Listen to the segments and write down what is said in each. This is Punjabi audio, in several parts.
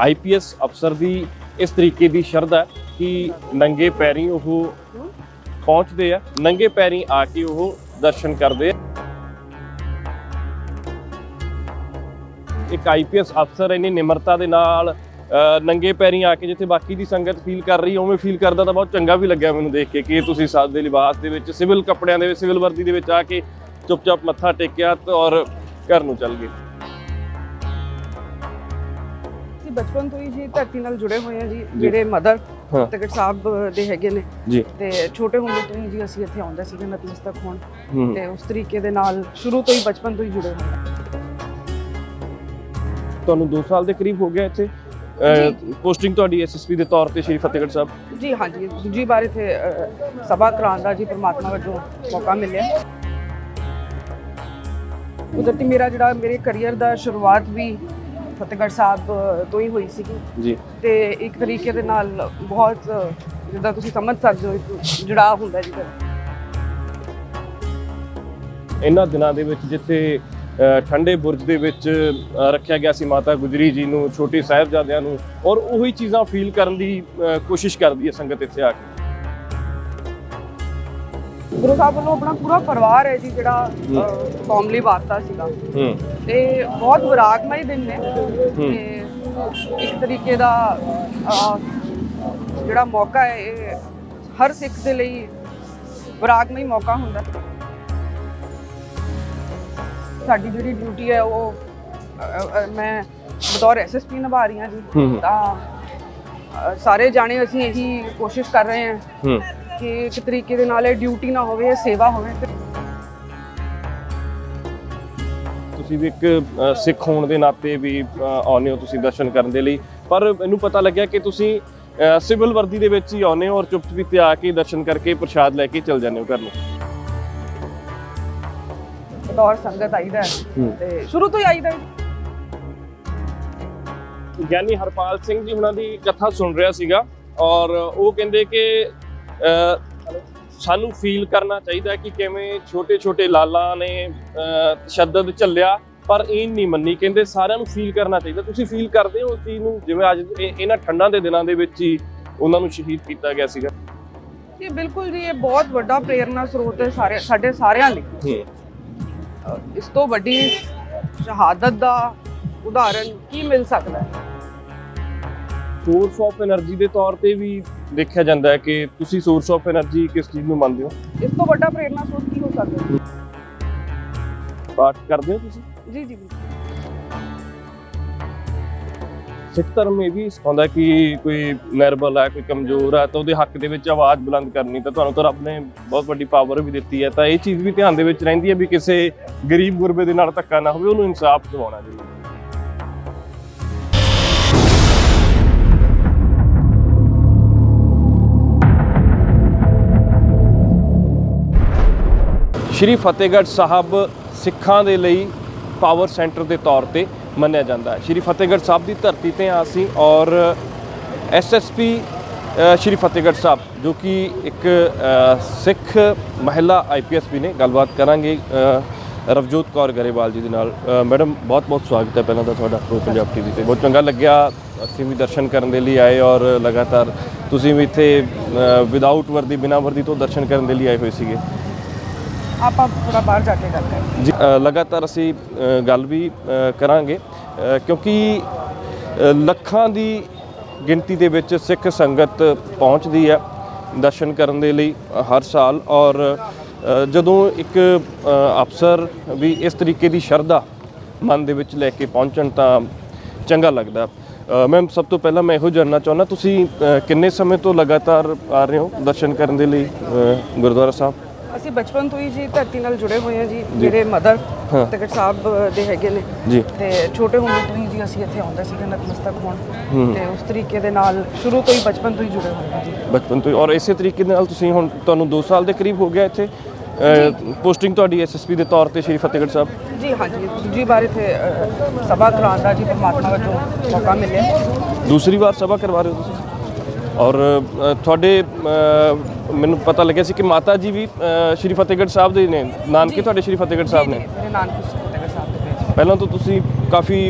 ਆਈਪੀਐਸ ਅਫਸਰ ਦੀ ਇਸ ਤਰੀਕੇ ਦੀ ਸ਼ਰਧਾ ਹੈ ਕਿ ਨੰਗੇ ਪੈਰੀ ਉਹ ਪਹੁੰਚਦੇ ਆ, ਨੰਗੇ ਪੈਰੀ ਆ ਕੇ ਉਹ ਦਰਸ਼ਨ ਕਰਦੇ ਆ। ਇੱਕ ਆਈਪੀਐਸ ਅਫਸਰ ਇੰਨੀ ਨਿਮਰਤਾ ਦੇ ਨਾਲ ਨੰਗੇ ਪੈਰੀ ਆ ਕੇ ਜਿੱਥੇ ਬਾਕੀ ਦੀ ਸੰਗਤ ਫੀਲ ਕਰ ਰਹੀ, ਉਵੇਂ ਫੀਲ ਕਰਦਾ ਤਾਂ ਬਹੁਤ ਚੰਗਾ ਵੀ ਲੱਗਿਆ ਮੈਨੂੰ ਦੇਖ ਕੇ ਕਿ ਤੁਸੀਂ ਸਾਦੇ ਲਿਬਾਸ ਦੇ ਵਿੱਚ, ਸਿਵਲ ਕੱਪੜਿਆਂ ਦੇ ਵਿੱਚ, ਸਿਵਲ ਵਰਦੀ ਦੇ ਵਿੱਚ ਆ ਕੇ ਚੁੱਪਚਾਪ ਮੱਥਾ ਟੇਕਿਆ ਔਰ ਘਰ ਨੂੰ ਚੱਲ ਗਏ। ਬਚਪਨ ਤੋਂ ਹੀ ਜੀ ਧਰਤੀ ਨਾਲ ਜੁੜੇ ਹੋਏ ਹਾਂ ਜੀ ਮੇਰੇ ਮਦਰ ਹਾਂ। ਤਗੜ ਸਾਹਿਬ ਦੇ ਹੈਗੇ ਨੇ। ਜੀ। ਤੇ ਛੋਟੇ ਹੁੰਦੇ ਤੋਂ ਹੀ ਜੀ ਅਸੀਂ ਇੱਥੇ ਆਉਂਦੇ ਸੀਗੇ ਨਤਮਸਤਕ ਹੋਣ। ਤੇ ਉਸ ਤਰੀਕੇ ਦੇ ਨਾਲ ਸ਼ੁਰੂ ਤੋਂ ਹੀ ਬਚਪਨ ਤੋਂ ਹੀ ਜੁੜੇ ਹੋਏ ਤੁਹਾਨੂੰ 2 ਸਾਲ ਦੇ ਕਰੀਬ ਹੋ ਗਿਆ ਇੱਥੇ? ਪੋਸਟਿੰਗ ਤੁਹਾਡੀ ਐਸਐਸਪੀ ਦੇ ਤੌਰ ਤੇ ਸ਼੍ਰੀ ਫਤਿਹਗੜ੍ਹ ਸਾਹਿਬ। ਜੀ ਹਾਂਜੀ। ਦੂਜੀ ਵਾਰ ਇੱਥੇ ਸਭਾ ਕਰਾਉਣ ਦਾ ਜੀ ਪ੍ਰਮਾਤਮਾ ਵੱਲੋਂ ਮੌਕਾ ਮਿਲਿਆ। ਕੁਦਰਤੀ ਮੇਰਾ ਜਿਹੜਾ ਮੇਰੇ ਕੈਰੀਅਰ ਦਾ ਸ਼ੁਰੂਆਤ ਵੀ ਫਤਿਹਗੜ੍ਹ ਸਾਹਿਬ ਤੋਂ ਹੀ ਹੋਈ ਸੀਗੀ। ਜੀ। ਤੇ ਇੱਕ ਤਰੀਕੇ ਦੇ ਨਾਲ ਬਹੁਤ ਜਿੱਦਾਂ ਤੁਸੀਂ ਸਮਝ ਸਕਦੇ ਹੋ ਇੱਕ ਜੁੜਾਅ ਹੁੰਦਾ ਜੀ ਫਿਰ। ਇਹਨਾਂ ਦਿਨਾਂ ਦੇ ਵਿੱਚ ਜਿੱਥੇ ਠੰਡੇ ਬੁਰਜ ਦੇ ਵਿੱਚ ਰੱਖਿਆ ਗਿਆ ਸੀ ਮਾਤਾ ਗੁਜਰੀ ਜੀ ਨੂੰ ਛੋਟੇ ਸਾਹਿਬਜ਼ਾਦਿਆਂ ਨੂੰ ਔਰ ਉਹੀ ਚੀਜ਼ਾਂ ਫੀਲ ਕਰਨ ਦੀ ਕੋਸ਼ਿਸ਼ ਕਰਦੀ ਹੈ ਸੰਗਤ ਇੱਥੇ ਆ ਕੇ। ਗੁਰੂ ਸਾਹਿਬ ਵੱਲੋਂ ਆਪਣਾ ਪੂਰਾ ਪਰਿਵਾਰ ਹੈ ਜੀ ਜਿਹੜਾ ਕੌਮ ਲਈ ਵਾਰਤਾ ਸੀਗਾ। ਤੇ ਬਹੁਤ ਵਿਰਾਗਮਈ ਦਿਨ ਨੇ। ਤੇ ਇੱਕ ਤਰੀਕੇ ਦਾ ਜਿਹੜਾ ਮੌਕਾ ਹੈ ਇਹ ਹਰ ਸਿੱਖ ਦੇ ਲਈ ਵਿਰਾਗਮਈ ਮੌਕਾ ਹੁੰਦਾ। ਸਾਡੀ ਜਿਹੜੀ ਡਿਊਟੀ ਹੈ ਉਹ ਮੈਂ ਬਤੌਰ ਐਸਐਸਪੀ ਨਿਭਾ ਰਹੀ ਹਾਂ ਜੀ। ਤਾਂ ਸਾਰੇ ਜਾਣੇ ਅਸੀਂ ਇਹੀ ਕੋਸ਼ਿਸ਼ ਕਰ ਰਹੇ ਹੂੰ। ਕਿ ਇੱਕ ਤਰੀਕੇ ਦੇ ਨਾਲ ਇਹ ਡਿਊਟੀ ਨਾ ਹੋਵੇ ਇਹ ਸੇਵਾ ਹੋਵੇ। ਤੁਸੀਂ ਵੀ ਇੱਕ ਅ, ਸਿੱਖ ਹੋਣ ਦੇ ਨਾਤੇ ਵੀ ਅ, ਆਉਂਦੇ ਹੋ ਤੁਸੀਂ ਦਰਸ਼ਨ ਕਰਨ ਦੇ ਲਈ। ਪਰ ਮੈਨੂੰ ਪਤਾ ਲੱਗਿਆ ਕਿ ਤੁਸੀਂ ਅ, ਸਿਵਲ ਵਰਦੀ ਦੇ ਵਿੱਚ ਹੀ ਆਉਂਦੇ ਹੋ ਔਰ ਚੁੱਪ ਚੁਪੀਤੇ ਆ ਕੇ ਦਰਸ਼ਨ ਕਰਕੇ ਪ੍ਰਸ਼ਾਦ ਲੈ ਕੇ ਚਲ ਜਾਂਦੇ ਹੋ ਘਰ ਨੂੰ। ਬਤੌਰ ਸੰਗਤ ਆਈਦਾ ਹੈ। ਹੂੰ। ਤੇ ਸ਼ੁਰੂ ਤੋਂ ਹੀ ਆਈਦਾ ਹੈ। ਗਿਆਨੀ ਹਰਪਾਲ ਸਿੰਘ ਜੀ ਹੁਣਾਂ ਦੀ ਕਥਾ ਸੁਣ ਰਿਹਾ ਸੀਗਾ ਔਰ ਉਹ ਕਹਿੰਦੇ ਕਿ ਸਾਨੂੰ ਫੀਲ ਕਰਨਾ ਚਾਹੀਦਾ ਕਿ ਕਿਵੇਂ ਛੋਟੇ-ਛੋਟੇ ਲਾਲਾ ਨੇ ਤਸ਼ੱਦਦ ਝੱਲਿਆ ਪਰ ਇਹ ਨਹੀਂ ਮੰਨੀ। ਕਹਿੰਦੇ ਸਾਰਿਆਂ ਨੂੰ ਫੀਲ ਕਰਨਾ ਚਾਹੀਦਾ। ਤੁਸੀਂ ਫੀਲ ਕਰਦੇ ਹੋ ਉਸ ਚੀਜ਼ ਨੂੰ? ਜਿਵੇਂ ਅੱਜ ਇਹਨਾਂ ਠੰਡਾਂ ਦੇ ਦਿਨਾਂ ਦੇ ਵਿੱਚ ਹੀ ਉਹਨਾਂ ਨੂੰ ਸ਼ਹੀਦ ਕੀਤਾ ਗਿਆ ਸੀਗਾ। ਇਹ ਬਿਲਕੁਲ ਜੀ ਇਹ ਬਹੁਤ ਵੱਡਾ ਪ੍ਰੇਰਣਾ ਸਰੋਤ ਹੈ ਸਾਰੇ ਸਾਡੇ ਸਾਰਿਆਂ ਲਈ। ਇਸ ਤੋਂ ਵੱਡੀ ਸ਼ਹਾਦਤ ਦਾ ਉਦਾਹਰਨ ਕੀ ਮਿਲ ਸਕਦਾ ਹੈ? ਸੋਰਸ ਆਫ એનર્ਜੀ ਦੇ ਤੌਰ ਤੇ ਵੀ ਦੇਖਿਆ ਜਾਂਦਾ ਹੈ ਕਿ ਤੁਸੀਂ ਸੋਰਸ ਆਫ એનર્ਜੀ ਕਿਸ ਚੀਜ਼ ਨੂੰ ਮੰਨਦੇ ਹੋ? ਇਸ ਤੋਂ ਵੱਡਾ ਪ੍ਰੇਰਣਾ ਸਰੋਤ ਕੀ ਹੋ ਸਕਦਾ ਹੈ? ਪਾਠ ਕਰਦੇ ਹੋ ਤੁਸੀਂ? ਜੀ ਜੀ ਸਿੱਖ ਧਰਮ ਇਹ ਵੀ ਸਿਖਾਉਂਦਾ ਕਿ ਕੋਈ ਨਰਬਲ ਹੈ ਕੋਈ ਕਮਜ਼ੋਰ ਹੈ ਤਾਂ ਉਹਦੇ ਹੱਕ ਦੇ ਵਿੱਚ ਆਵਾਜ਼ ਬੁਲੰਦ ਕਰਨੀ ਤਾਂ ਤੁਹਾਨੂੰ ਤਾਂ ਰੱਬ ਨੇ ਬਹੁਤ ਵੱਡੀ ਪਾਵਰ ਵੀ ਦਿੱਤੀ ਹੈ ਤਾਂ ਇਹ ਚੀਜ਼ ਵੀ ਧਿਆਨ ਦੇ ਵਿੱਚ ਰਹਿੰਦੀ ਹੈ ਵੀ ਕਿਸੇ ਗਰੀਬ ਗੁਰਬੇ ਦੇ ਨਾਲ ਧੱਕਾ ਨਾ ਹੋਵੇ ਉਹਨੂੰ ਇਨਸਾਫ ਦਿਵਾਉਣਾ ਜੀ ਸ਼੍ਰੀ ਫਤਿਹਗੜ੍ਹ ਸਾਹਿਬ ਸਿੱਖਾਂ ਦੇ ਲਈ ਪਾਵਰ ਸੈਂਟਰ ਦੇ ਤੌਰ ਤੇ ਮੰਨਿਆ ਜਾਂਦਾ ਹੈ। ਸ਼੍ਰੀ ਫਤਿਹਗੜ੍ਹ ਸਾਹਿਬ ਦੀ ਧਰਤੀ ਤੇ ਹਾਂ ਅਸੀਂ ਔਰ ਐਸਐਸਪੀ ਸ਼੍ਰੀ ਫਤਿਹਗੜ੍ਹ ਸਾਹਿਬ, ਜੋ ਕਿ ਇੱਕ ਸਿੱਖ ਮਹਿਲਾ ਆਈਪੀਐਸ ਵੀ ਨੇ। ਗੱਲਬਾਤ ਕਰਾਂਗੇ ਰਵਜੋਤ ਕੌਰ ਗਰੇਵਾਲ ਜੀ ਦੇ ਨਾਲ। ਮੈਡਮ ਬਹੁਤ ਬਹੁਤ ਸਵਾਗਤ ਹੈ ਪਹਿਲਾਂ ਤਾਂ ਤੁਹਾਡਾ ਪ੍ਰੋ ਪੰਜਾਬ ਟੀਵੀ ਤੇ। ਬਹੁਤ ਚੰਗਾ ਲੱਗਿਆ। ਅਸੀਂ ਵੀ ਦਰਸ਼ਨ ਕਰਨ ਦੇ ਲਈ ਆਏ ਔਰ ਲਗਾਤਾਰ ਤੁਸੀਂ ਵੀ ਇੱਥੇ ਵਿਦਆਊਟ ਵਰਦੀ, ਬਿਨਾਂ ਵਰਦੀ ਤੋਂ ਦਰਸ਼ਨ ਕਰਨ ਦੇ ਲਈ ਆਏ ਹੋਏ ਸੀਗੇ। ਆਪਾਂ ਥੋੜਾ ਬਾਹਰ ਜਾ ਕੇ ਕਰਦੇ ਹਾਂ ਜੀ ਲਗਾਤਾਰ ਅਸੀਂ ਗੱਲ ਵੀ ਕਰਾਂਗੇ ਕਿਉਂਕਿ ਲੱਖਾਂ ਦੀ ਗਿਣਤੀ ਦੇ ਵਿੱਚ ਸਿੱਖ ਸੰਗਤ ਪਹੁੰਚਦੀ ਹੈ ਦਰਸ਼ਨ ਕਰਨ ਦੇ ਲਈ ਹਰ ਸਾਲ ਔਰ ਜਦੋਂ ਇੱਕ ਅਫਸਰ ਵੀ ਇਸ ਤਰੀਕੇ ਦੀ ਸ਼ਰਧਾ ਮਨ ਦੇ ਵਿੱਚ ਲੈ ਕੇ ਪਹੁੰਚਣ ਤਾਂ ਚੰਗਾ ਲੱਗਦਾ। ਮੈਮ ਸਭ ਤੋਂ ਪਹਿਲਾਂ ਮੈਂ ਇਹੋ ਜਾਣਨਾ ਚਾਹੁੰਦਾ, ਤੁਸੀਂ ਕਿੰਨੇ ਸਮੇਂ ਤੋਂ ਲਗਾਤਾਰ ਆ ਰਹੇ ਹੋ ਦਰਸ਼ਨ ਕਰਨ ਦੇ ਲਈ ਗੁਰਦੁਆਰਾ ਸਾਹਿਬ? ਅਸੀਂ ਬਚਪਨ ਤੋਂ ਹੀ ਜੀ ਧਰਤੀ ਨਾਲ ਜੁੜੇ ਹੋਏ ਹਾਂ ਜੀ ਮੇਰੇ ਮਦਰ ਹਾਂ। ਤਗੜ ਸਾਹਿਬ ਦੇ ਹੈਗੇ ਨੇ। ਜੀ। ਤੇ ਛੋਟੇ ਹੁੰਦੇ ਤੋਂ ਹੀ ਜੀ ਅਸੀਂ ਇੱਥੇ ਆਉਂਦੇ ਸੀਗੇ ਨਤਮਸਤਕ ਹੋਣ। ਤੇ ਉਸ ਤਰੀਕੇ ਦੇ ਨਾਲ ਸ਼ੁਰੂ ਤੋਂ ਹੀ ਬਚਪਨ ਤੋਂ ਹੀ ਜੁੜੇ ਹੋਏ ਹਾਂ ਜੀ। ਬਚਪਨ ਤੋਂ ਹੀ। ਔਰ ਇਸੇ ਤਰੀਕੇ ਦੇ ਨਾਲ ਤੁਸੀਂ ਹੁਣ ਤੁਹਾਨੂੰ 2 ਸਾਲ ਦੇ ਕਰੀਬ ਹੋ ਗਿਆ ਇੱਥੇ। ਪੋਸਟਿੰਗ ਤੁਹਾਡੀ ਐਸਐਸਪੀ ਦੇ ਤੌਰ ਤੇ ਸ਼੍ਰੀ ਫਤਿਹਗੜ੍ਹ ਸਾਹਿਬ। ਜੀ ਹਾਂਜੀ ਦੂਜੀ ਵਾਰ ਇੱਥੇ ਸਭਾ ਕਰਾਉਣ ਦਾ ਜੀ ਪ੍ਰਮਾਤਮਾ ਵੱਲੋਂ ਮੌਕਾ ਮਿਲਿਆ। ਦੂਸਰੀ ਵਾਰ ਸਭਾ ਕਰਵਾ ਰਹੇ ਹੋ ਤੁਸੀਂ? ਔਰ ਤੁਹਾਡੇ ਮੈਨੂੰ ਪਤਾ ਲੱਗਿਆ ਸੀ ਕਿ ਮਾਤਾ ਜੀ ਵੀ ਸ਼੍ਰੀ ਫਤਿਹਗੜ੍ਹ ਸਾਹਿਬ ਦੇ ਨੇ। ਨਾਨਕੇ ਤੁਹਾਡੇ ਸ਼੍ਰੀ ਫਤਿਹਗੜ੍ਹ ਸਾਹਿਬ ਨੇ? ਮੇਰੇ ਨਾਨਕੇ ਫਤਿਹਗੜ੍ਹ ਸਾਹਿਬ ਦੇ ਵਿੱਚ ਪਹਿਲਾਂ ਤੋਂ ਤੁਸੀਂ ਕਾਫੀ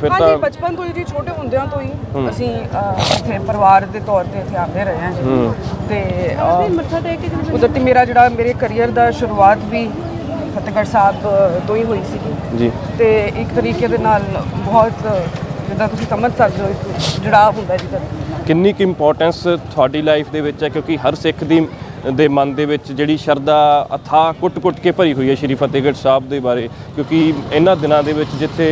ਫਿਰ ਹਾਂਜੀ ਤਾਂ ਬਚਪਨ ਤੋਂ ਹੀ ਜੀ ਛੋਟੇ ਹੁੰਦਿਆਂ ਤੋਂ ਹੀ ਅਸੀਂ ਇੱਥੇ ਪਰਿਵਾਰ ਦੇ ਤੌਰ ਤੇ ਇੱਥੇ ਆਉਂਦੇ ਰਹੇ ਹਾਂ ਜੀ। ਤੇ ਮੱਥਾ ਟੇਕ ਕੇ ਕੁਦਰਤੀ ਮੇਰਾ ਜਿਹੜਾ ਮੇਰੇ ਕੈਰੀਅਰ ਦਾ ਸ਼ੁਰੂਆਤ ਵੀ ਫਤਿਹਗੜ੍ਹ ਸਾਹਿਬ ਤੋਂ ਹੀ ਹੋਈ ਸੀਗੀ। ਜੀ। ਤੇ ਇੱਕ ਤਰੀਕੇ ਦੇ ਨਾਲ ਬਹੁਤ ਜਿੱਦਾਂ ਤੁਸੀਂ ਸਮਝ ਸਕਦੇ ਹੋ ਜੁੜਾਅ ਹੁੰਦਾ ਜੀ ਧਰਤੀ ਨਾਲ ਕਿੰਨੀ ਕੁ ਇੰਪੋਰਟੈਂਸ ਤੁਹਾਡੀ ਲਾਈਫ ਦੇ ਵਿੱਚ ਹੈ? ਕਿਉਂਕਿ ਹਰ ਸਿੱਖ ਦੀ ਦੇ ਮਨ ਦੇ ਵਿੱਚ ਜਿਹੜੀ ਸ਼ਰਧਾ ਅਥਾਹ ਕੁੱਟ-ਕੁੱਟ ਕੇ ਭਰੀ ਹੋਈ ਹੈ ਸ਼੍ਰੀ ਫਤਿਹਗੜ੍ਹ ਸਾਹਿਬ ਦੇ ਬਾਰੇ। ਕਿਉਂਕਿ ਇਹਨਾਂ ਦਿਨਾਂ ਦੇ ਵਿੱਚ ਜਿੱਥੇ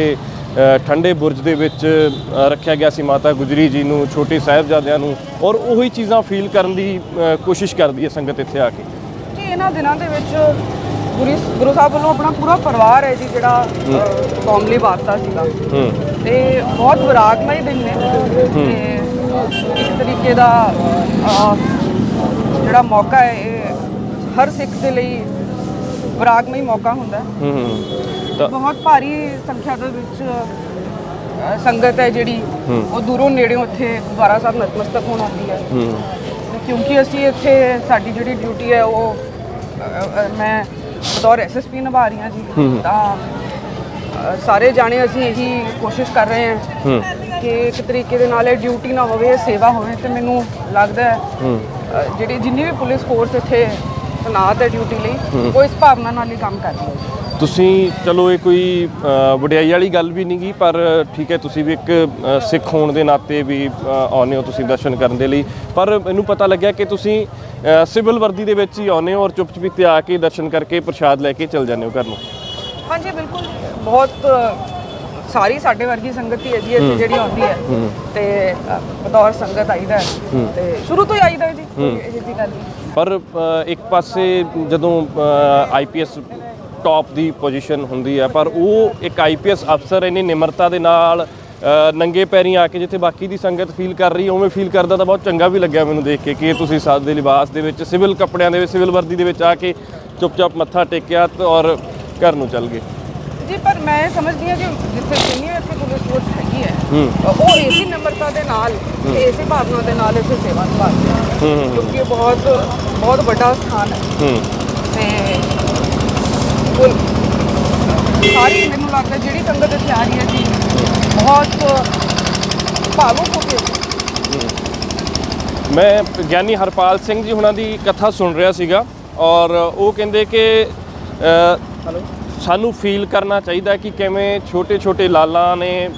ਠੰਡੇ ਬੁਰਜ ਦੇ ਵਿੱਚ ਰੱਖਿਆ ਗਿਆ ਸੀ ਮਾਤਾ ਗੁਜਰੀ ਜੀ ਨੂੰ ਛੋਟੇ ਸਾਹਿਬਜ਼ਾਦਿਆਂ ਨੂੰ ਔਰ ਉਹੀ ਚੀਜ਼ਾਂ ਫੀਲ ਕਰਨ ਦੀ ਕੋਸ਼ਿਸ਼ ਕਰਦੀ ਹੈ ਸੰਗਤ ਇੱਥੇ ਆ ਕੇ। ਜੀ ਇਹਨਾਂ ਦਿਨਾਂ ਦੇ ਵਿੱਚ ਗੁਰੂ ਗੁਰੂ ਸਾਹਿਬ ਵੱਲੋਂ ਆਪਣਾ ਪੂਰਾ ਪਰਿਵਾਰ ਹੈ ਜੀ ਜਿਹੜਾ ਅਹ, ਕੌਮ ਲਈ ਵਾਰਤਾ ਸੀਗਾ। ਤੇ ਬਹੁਤ ਵਿਰਾਗਮਈ ਦਿਨ ਨੇ। ਤੇ ਇੱਕ ਤਰੀਕੇ ਦਾ ਜਿਹੜਾ ਮੌਕਾ ਹੈ ਇਹ ਹਰ ਸਿੱਖ ਦੇ ਲਈ ਵਿਰਾਗਮਈ ਮੌਕਾ ਹੁੰਦਾ ਹੈ। ਹੂੰ ਹੂੰ ਬਹੁਤ ਭਾਰੀ ਸੰਖਿਆ ਦੇ ਵਿੱਚ ਸੰਗਤ ਹੈ ਜਿਹੜੀ ਉਹ ਦੂਰੋਂ ਨੇੜਿਓਂ ਇੱਥੇ ਗੁਰਦੁਆਰਾ ਸਾਹਿਬ ਨਤਮਸਤਕ ਹੋਣ ਆਉਂਦੀ ਹੈ। ਕਿਉਂਕਿ ਅਸੀਂ ਇੱਥੇ ਸਾਡੀ ਜਿਹੜੀ ਡਿਊਟੀ ਹੈ ਉਹ ਮੈਂ ਬਤੌਰ ਐਸਐਸਪੀ ਨਿਭਾ ਰਹੀ ਹਾਂ ਜੀ। ਤਾਂ ਸਾਰੇ ਜਾਣੇ ਅਸੀਂ ਇਹੀ ਕੋਸ਼ਿਸ਼ ਕਰ ਰਹੇ ਹਾਂ। ਹੂੰ। ਕਿ ਇੱਕ ਤਰੀਕੇ ਦੇ ਨਾਲ ਇਹ ਡਿਊਟੀ ਨਾ ਹੋਵੇ ਇਹ ਸੇਵਾ ਹੋਵੇ ਤੇ ਮੈਨੂੰ ਲੱਗਦਾ ਹੈ ਅ, ਜਿਹੜੀ ਜਿੰਨੀ ਵੀ ਪੁਲਿਸ ਫੋਰਸ ਇੱਥੇ ਤੈਨਾਤ ਹੈ ਡਿਊਟੀ ਲਈ ਉਹ ਇਸ ਭਾਵਨਾ ਨਾਲ ਹੀ ਕੰਮ ਕਰ ਰਹੀ ਹੈ। ਤੁਸੀਂ ਚਲੋ ਇਹ ਕੋਈ ਅ, ਵਡਿਆਈ ਵਾਲੀ ਗੱਲ ਵੀ ਨਹੀਂ ਗੀ ਪਰ ਠੀਕ ਹੈ ਤੁਸੀਂ ਵੀ ਇੱਕ ਅ, ਸਿੱਖ ਹੋਣ ਦੇ ਨਾਤੇ ਵੀ ਅ, ਆਉਂਦੇ ਹੋ ਤੁਸੀਂ ਦਰਸ਼ਨ ਕਰਨ ਦੇ ਲਈ। ਪਰ ਮੈਨੂੰ ਪਤਾ ਲੱਗਿਆ ਕਿ ਤੁਸੀਂ ਅ, ਸਿਵਲ ਵਰਦੀ ਦੇ ਵਿੱਚ ਹੀ ਆਉਂਦੇ ਹੋ ਔਰ ਚੁੱਪ ਚੁਪੀਤੇ ਆ ਕੇ ਦਰਸ਼ਨ ਕਰਕੇ ਪ੍ਰਸ਼ਾਦ ਲੈ ਕੇ ਚਲ ਜਾਂਦੇ ਹੋ ਘਰ ਨੂੰ। ਹਾਂਜੀ ਬਿਲਕੁਲ। ਬਹੁਤ ਅ, ਸਾਰੀ ਸਾਡੇ ਵਰਗੀ ਸੰਗਤ ਹੀ ਹੈ ਜੀ ਇੱਥੇ ਜਿਹੜੀ ਆਉਂਦੀ ਹੈ। ਤੇ ਬਤੌਰ ਸੰਗਤ ਆਈਦਾ ਤੇ ਸ਼ੁਰੂ ਤੋਂ ਹੀ ਆਈਦਾ ਜੀ ਇਹੋ ਜਿਹੀ ਗੱਲ। ਪਰ ਇੱਕ ਪਾਸੇ ਜਦੋਂ ਆਈਪੀਐਸ ਟੌਪ ਦੀ ਪੋਜੀਸ਼ਨ ਹੁੰਦੀ ਹੈ ਪਰ ਉਹ ਇੱਕ ਆਈਪੀਐਸ ਅਫਸਰ ਇੰਨੀ ਨਿਮਰਤਾ ਦੇ ਨਾਲ ਨੰਗੇ ਪੈਰੀਂ ਆ ਕੇ ਜਿੱਥੇ ਬਾਕੀ ਦੀ ਸੰਗਤ ਫੀਲ ਕਰ ਰਹੀ ਉਵੇਂ ਫੀਲ ਕਰਦਾ ਤਾਂ ਬਹੁਤ ਚੰਗਾ ਵੀ ਲੱਗਿਆ ਮੈਨੂੰ ਦੇਖ ਕੇ ਕਿ ਤੁਸੀਂ ਸਾਦੇ ਲਿਬਾਸ ਦੇ ਵਿੱਚ ਸਿਵਲ ਕੱਪੜਿਆਂ ਦੇ ਵਿੱਚ ਸਿਵਲ ਵਰਦੀ ਦੇ ਵਿੱਚ ਆ ਕੇ ਚੁੱਪਚਾਪ ਮੱਥਾ ਟੇਕਿਆ ਤੇ ਔਰ ਘਰ ਨੂੰ ਚੱਲ ਗਏ। ਜੀ ਪਰ ਮੈਂ ਸਮਝਦੀ ਹਾਂ ਕਿ ਜਿੱਥੇ ਸੀਨੀਅਰ ਇੱਥੇ ਪੁਲਿਸ ਫੋਰਸ ਹੈਗੀ ਹੈ। ਉਹ ਇਸੇ ਨੰਬਰਤਾ ਦੇ ਨਾਲ ਤੇ ਇਸੇ ਭਾਵਨਾ ਦੇ ਨਾਲ ਇੱਥੇ ਸੇਵਾ ਨਿਭਾਉਂਦੇ ਹੈ ਹੂੰ ਕਿਉਂਕਿ ਇਹ ਬਹੁਤ ਬਹੁਤ ਵੱਡਾ ਸਥਾਨ ਹੈ। ਹੂੰ। ਤੇ ਕੁੱਲ ਸਾਰੀ ਮੈਨੂੰ ਲੱਗਦਾ ਜਿਹੜੀ ਸੰਗਤ ਇੱਥੇ ਆ ਰਹੀ ਹੈ ਜੀ ਬਹੁਤ ਭਾਵੁਕ ਹੋ ਕੇ ਮੈਂ ਗਿਆਨੀ ਹਰਪਾਲ ਸਿੰਘ ਜੀ ਹੁਣਾਂ ਦੀ ਕਥਾ ਸੁਣ ਰਿਹਾ ਸੀਗਾ ਔਰ ਉਹ ਕਹਿੰਦੇ ਕਿ ਅ, ਸਾਨੂੰ ਫੀਲ ਕਰਨਾ ਚਾਹੀਦਾ ਕਿ ਕਿਵੇਂ ਛੋਟੇ ਛੋਟੇ ਲਾਲਾਂ ਨੇ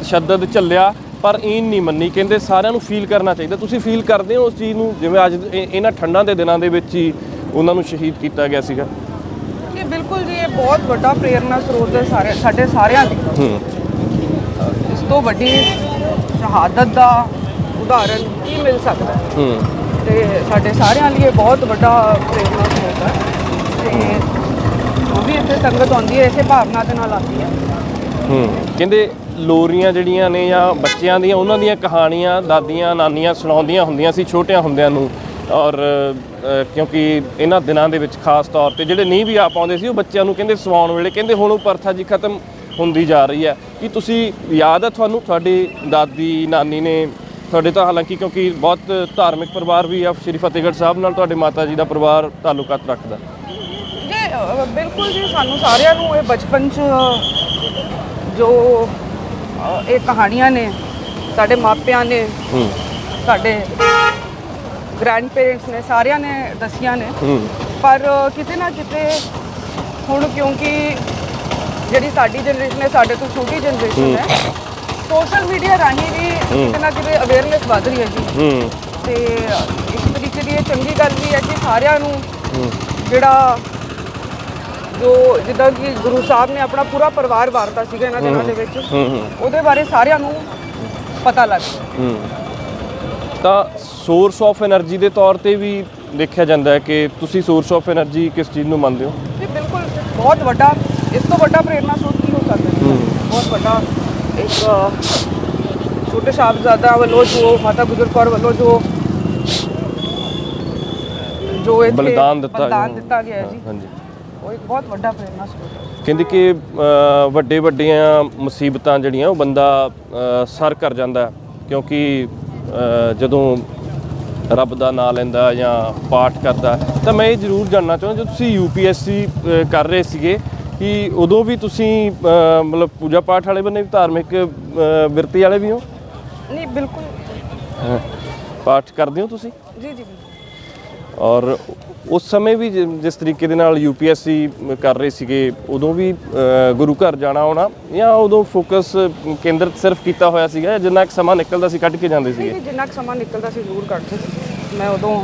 ਤਸ਼ੱਦਦ ਝੱਲਿਆ ਪਰ ਈਨ ਨਹੀਂ ਮੰਨੀ। ਕਹਿੰਦੇ ਸਾਰਿਆਂ ਨੂੰ ਫੀਲ ਕਰਨਾ ਚਾਹੀਦਾ। ਤੁਸੀਂ ਫੀਲ ਕਰਦੇ ਹੋ ਉਸ ਚੀਜ਼ ਨੂੰ? ਜਿਵੇਂ ਅੱਜ ਇਹ- ਇਹਨਾਂ ਠੰਡਾਂ ਦੇ ਦਿਨਾਂ ਦੇ ਵਿੱਚ ਹੀ ਉਹਨਾਂ ਨੂੰ ਸ਼ਹੀਦ ਕੀਤਾ ਗਿਆ ਸੀਗਾ। ਇਹ ਬਿਲਕੁਲ ਜੀ ਇਹ ਬਹੁਤ ਵੱਡਾ ਪ੍ਰੇਰਨਾ ਸਰੋਤ ਹੈ ਸਾਰੇ ਸਾਡੇ ਸਾਰਿਆਂ ਲਈ ਹੂੰ। ਇਸ ਤੋਂ ਵੱਡੀ ਸ਼ਹਾਦਤ ਦਾ ਉਦਾਹਰਨ ਕੀ ਮਿਲ ਸਕਦਾ? ਹੈ। ਤੇ ਸਾਡੇ ਸਾਰਿਆਂ ਲਈ ਇਹ ਬਹੁਤ ਵੱਡਾ ਪ੍ਰੇਰਨਾ ਸਰੋਤ ਹੈ। ਤੇ ਵੀ ਇੱਥੇ ਸੰਗਤ ਆਉਂਦੀ ਹੈ, ਇਸੇ ਭਾਵਨਾ ਦੇ ਨਾਲ ਆਉਂਦੀ ਹੈ। ਹੂੰ, ਕਹਿੰਦੇ ਲੋਰੀਆਂ ਜਿਹੜੀਆਂ ਨੇ ਜਾਂ ਬੱਚਿਆਂ ਦੀਆਂ, ਉਹਨਾਂ ਦੀਆਂ ਕਹਾਣੀਆਂ ਦਾਦੀਆਂ, ਨਾਨੀਆਂ ਸੁਣਾਉਂਦੀਆਂ ਹੁੰਦੀਆਂ ਸੀ ਛੋਟਿਆਂ ਹੁੰਦਿਆਂ ਨੂੰ। ਔਰ ਕਿਉਂਕਿ ਇਹਨਾਂ ਦਿਨਾਂ ਦੇ ਵਿੱਚ ਖਾਸ ਤੌਰ ਤੇ ਜਿਹੜੇ ਨਹੀਂ ਵੀ ਆ ਪਾਉਂਦੇ ਸੀ, ਉਹ ਬੱਚਿਆਂ ਨੂੰ ਕਹਿੰਦੇ ਸਵਾਉਣ ਵੇਲੇ, ਕਹਿੰਦੇ ਹੁਣ ਉਹ ਪ੍ਰਥਾ ਜੀ ਖਤਮ ਹੁੰਦੀ ਜਾ ਰਹੀ ਹੈ। ਕੀ ਤੁਸੀਂ ਯਾਦ ਹੈ ਤੁਹਾਨੂੰ, ਤੁਹਾਡੀ ਦਾਦੀ, ਨਾਨੀ ਨੇ ਤੁਹਾਡੇ ਤਾਂ ਹਾਲਾਂਕਿ ਕਿਉਂਕਿ ਬਹੁਤ ਧਾਰਮਿਕ ਪਰਿਵਾਰ ਵੀ ਆ, ਸ਼੍ਰੀ ਫਤਿਹਗੜ੍ਹ ਸਾਹਿਬ ਨਾਲ ਤੁਹਾਡੇ ਮਾਤਾ ਜੀ ਦਾ ਪਰਿਵਾਰ ਤਾਲੁਕਾਤ ਰੱਖਦਾ। ਬਿਲਕੁਲ ਜੀ ਸਾਨੂੰ ਸਾਰਿਆਂ ਨੂੰ ਇਹ ਬਚਪਨ 'ਚ ਜੋ ਅ, ਇਹ ਕਹਾਣੀਆਂ ਨੇ ਸਾਡੇ ਮਾਪਿਆਂ ਨੇ ਹੂੰ। ਸਾਡੇ ਗ੍ਰੈਂਡ ਪੇਰੈਂਟਸ ਨੇ ਸਾਰਿਆਂ ਨੇ ਦੱਸੀਆਂ ਨੇ। ਹੂੰ। ਪਰ ਕਿਤੇ ਨਾ ਕਿਤੇ ਹੁਣ ਕਿਉਂਕਿ ਜਿਹੜੀ ਸਾਡੀ ਜਨਰੇਸ਼ਨ ਹੈ ਸਾਡੇ ਤੋਂ ਛੋਟੀ ਜਨਰੇਸ਼ਨ ਹੈ। ਸੋਸ਼ਲ ਮੀਡੀਆ ਰਾਹੀਂ ਵੀ ਕਿਤੇ ਨਾ ਕਿਤੇ ਅਵੇਅਰਨੈਸ ਵੱਧ ਰਹੀ ਹੈ ਜੀ। ਹੂੰ। ਤੇ ਇਸ ਤਰੀਕੇ ਦੀ ਇਹ ਚੰਗੀ ਗੱਲ ਵੀ ਹੈ ਕਿ ਸਾਰਿਆਂ ਨੂੰ ਜਿਹੜਾ ਜੋ ਜਿੱਦਾਂ ਕਿ ਗੁਰੂ ਸਾਹਿਬ ਨੇ ਆਪਣਾ ਪੂਰਾ ਪਰਿਵਾਰ ਵਾਰਤਾ ਸੀਗਾ ਇਹਨਾਂ ਦਿਨਾਂ ਦੇ ਵਿੱਚ ਉਹਦੇ ਬਾਰੇ ਸਾਰਿਆਂ ਨੂੰ ਪਤਾ ਲੱਗ ਗਿਆ। ਤਾਂ ਸੋਰਸ ਆਫ એનર્ਜੀ ਦੇ ਤੌਰ ਤੇ ਵੀ ਦੇਖਿਆ ਜਾਂਦਾ ਹੈ ਕਿ ਤੁਸੀਂ ਸੋਰਸ ਆਫ એનર્ਜੀ ਕਿਸ ਚੀਜ਼ ਨੂੰ ਮੰਨਦੇ ਹੋ? ਜੀ ਬਿਲਕੁਲ ਬਹੁਤ ਵੱਡਾ ਇਸ ਤੋਂ ਵੱਡਾ ਪ੍ਰੇਰਣਾ ਸਰੋਤ ਕੀ ਹੋ ਸਕਦਾ ਹੈ? ਬਹੁਤ ਵੱਡਾ ਇੱਕ ਛੋਟੇ ਸਾਹਿਬਜ਼ਾਦਾ ਵੱਲੋਂ ਜੋ ਮਾਤਾ ਗੁਜਰ ਕੌਰ ਵੱਲੋਂ ਜੋ ਜੋ ਇਹ ਬਲਿਦਾਨ ਦਿੱਤਾ ਬਲਿਦਾਨ ਦਿੱਤਾ ਗਿਆ ਜੀ। ਹਾਂਜੀ। ਉਹ ਇੱਕ ਬਹੁਤ ਵੱਡਾ ਪ੍ਰੇਰਨਾ ਸਰੋਤ ਹੈ। ਕਹਿੰਦੇ ਕਿ ਵੱਡੇ ਵੱਡੀਆਂ ਮੁਸੀਬਤਾਂ ਜਿਹੜੀਆਂ ਉਹ ਬੰਦਾ ਸਰ ਕਰ ਜਾਂਦਾ। ਕਿਉਂਕਿ ਜਦੋਂ ਰੱਬ ਦਾ ਨਾਮ ਲੈਂਦਾ ਜਾਂ ਪਾਠ ਕਰਦਾ ਤਾਂ ਮੈਂ ਇਹ ਜ਼ਰੂਰ ਜਾਣਨਾ ਚਾਹੁੰਦਾ ਜਦੋਂ ਤੁਸੀਂ ਯੂਪੀਐਸਸੀ ਕਰ ਰਹੇ ਸੀਗੇ ਕਿ ਉਦੋਂ ਵੀ ਤੁਸੀਂ ਮਤਲਬ ਪੂਜਾ ਪਾਠ ਵਾਲੇ ਬੰਨੇ ਵੀ ਧਾਰਮਿਕ ਬਿਰਤੀ ਵਾਲੇ ਵੀ ਹੋ? ਨਹੀਂ ਬਿਲਕੁਲ। ਪਾਠ ਕਰਦੇ ਹੋ ਤੁਸੀਂ? ਜੀ ਜੀ ਔਰ ਉਸ ਸਮੇਂ ਵੀ ਜਿ- ਜਿਸ ਤਰੀਕੇ ਦੇ ਨਾਲ ਯੂਪੀਐਸਸੀ ਕਰ ਰਹੇ ਸੀਗੇ ਉਦੋਂ ਵੀ ਗੁਰੂ ਘਰ ਜਾਣਾ ਆਉਣਾ ਜਾਂ ਉਦੋਂ ਫੋਕਸ ਕੇਂਦਰਿਤ ਸਿਰਫ ਕੀਤਾ ਹੋਇਆ ਸੀਗਾ ਜਿੰਨਾ ਕੁ ਸਮਾਂ ਨਿਕਲਦਾ ਸੀ ਕੱਢ ਕੇ ਜਾਂਦੇ ਸੀਗੇ? ਜਿੰਨਾ ਕੁ ਸਮਾਂ ਨਿਕਲਦਾ ਸੀ ਜ਼ਰੂਰ ਕੱਢਦੇ ਸੀ। ਮੈਂ ਉਦੋਂ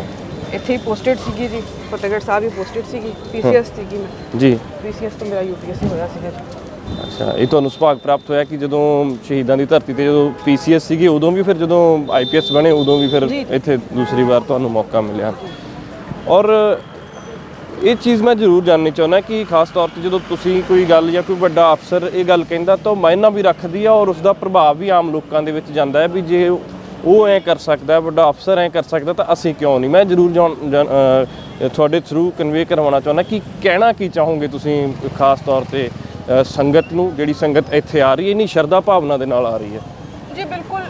ਇੱਥੇ ਹੀ ਪੋਸਟਡ ਸੀਗੀ ਜੀ ਫਤਿਹਗੜ੍ਹ ਸਾਹਿਬ ਹੀ ਪੋਸਟਡ ਸੀਗੀ ਪੀਸੀਐਸ ਸੀਗੀ ਮੈਂ। ਜੀ। ਪੀਸੀਐਸ ਤੋਂ ਮੇਰਾ ਯੂਪੀਐਸਸੀ ਹੋਇਆ ਸੀਗਾ ਜੀ। ਅੱਛਾ ਇਹ ਤੁਹਾਨੂੰ ਸੁਭਾਗ ਪ੍ਰਾਪਤ ਹੋਇਆ ਕਿ ਜਦੋਂ ਸ਼ਹੀਦਾਂ ਦੀ ਧਰਤੀ ਤੇ ਜਦੋਂ ਪੀਸੀਐਸ ਸੀਗੀ ਉਦੋਂ ਵੀ ਫਿਰ ਜਦੋਂ ਆਈਪੀਐਸ ਬਣੇ ਉਦੋਂ ਵੀ ਫਿਰ ਜੀ। ਇੱਥੇ ਦੂਸਰੀ ਵਾਰ ਤੁਹਾਨੂੰ ਮੌਕਾ ਮਿਲਿਆ? ਔਰ ਇਹ ਚੀਜ਼ ਮੈਂ ਜ਼ਰੂਰ ਜਾਣਨੀ ਚਾਹੁੰਦਾ ਕਿ ਖਾਸ ਤੌਰ ਤੇ ਜਦੋਂ ਤੁਸੀਂ ਕੋਈ ਗੱਲ ਜਾਂ ਕੋਈ ਵੱਡਾ ਅਫਸਰ ਇਹ ਗੱਲ ਕਹਿੰਦਾ ਤਾਂ ਉਹ ਮਾਇਨਾ ਵੀ ਰੱਖਦੀ ਆ ਔਰ ਉਸ ਦਾ ਪ੍ਰਭਾਵ ਵੀ ਆਮ ਲੋਕਾਂ ਦੇ ਵਿੱਚ ਜਾਂਦਾ ਹੈ ਵੀ ਜੇ ਉਹ ਐ ਕਰ ਸਕਦਾ ਵੱਡਾ ਅਫਸਰ ਐ ਕਰ ਸਕਦਾ ਤਾਂ ਅਸੀਂ ਕਿਉਂ ਨਹੀਂ? ਮੈਂ ਜ਼ਰੂਰ ਜਾਣ- ਤੁਹਾਡੇ ਥਰੂ ਕਨਵੇ ਕਰਵਾਉਣਾ ਚਾਹੁੰਦਾ ਕਿ ਕਹਿਣਾ ਕੀ ਚਾਹੋਗੇ ਤੁਸੀਂ ਖਾਸ ਤੌਰ ਤੇ ਸੰਗਤ ਨੂੰ ਜਿਹੜੀ ਸੰਗਤ ਇੱਥੇ ਆ ਰਹੀ ਹੈ, ਇੰਨੀ ਸ਼ਰਧਾ ਭਾਵਨਾ ਦੇ ਨਾਲ ਆ ਰਹੀ ਹੈ? ਜੀ, ਬਿਲਕੁਲ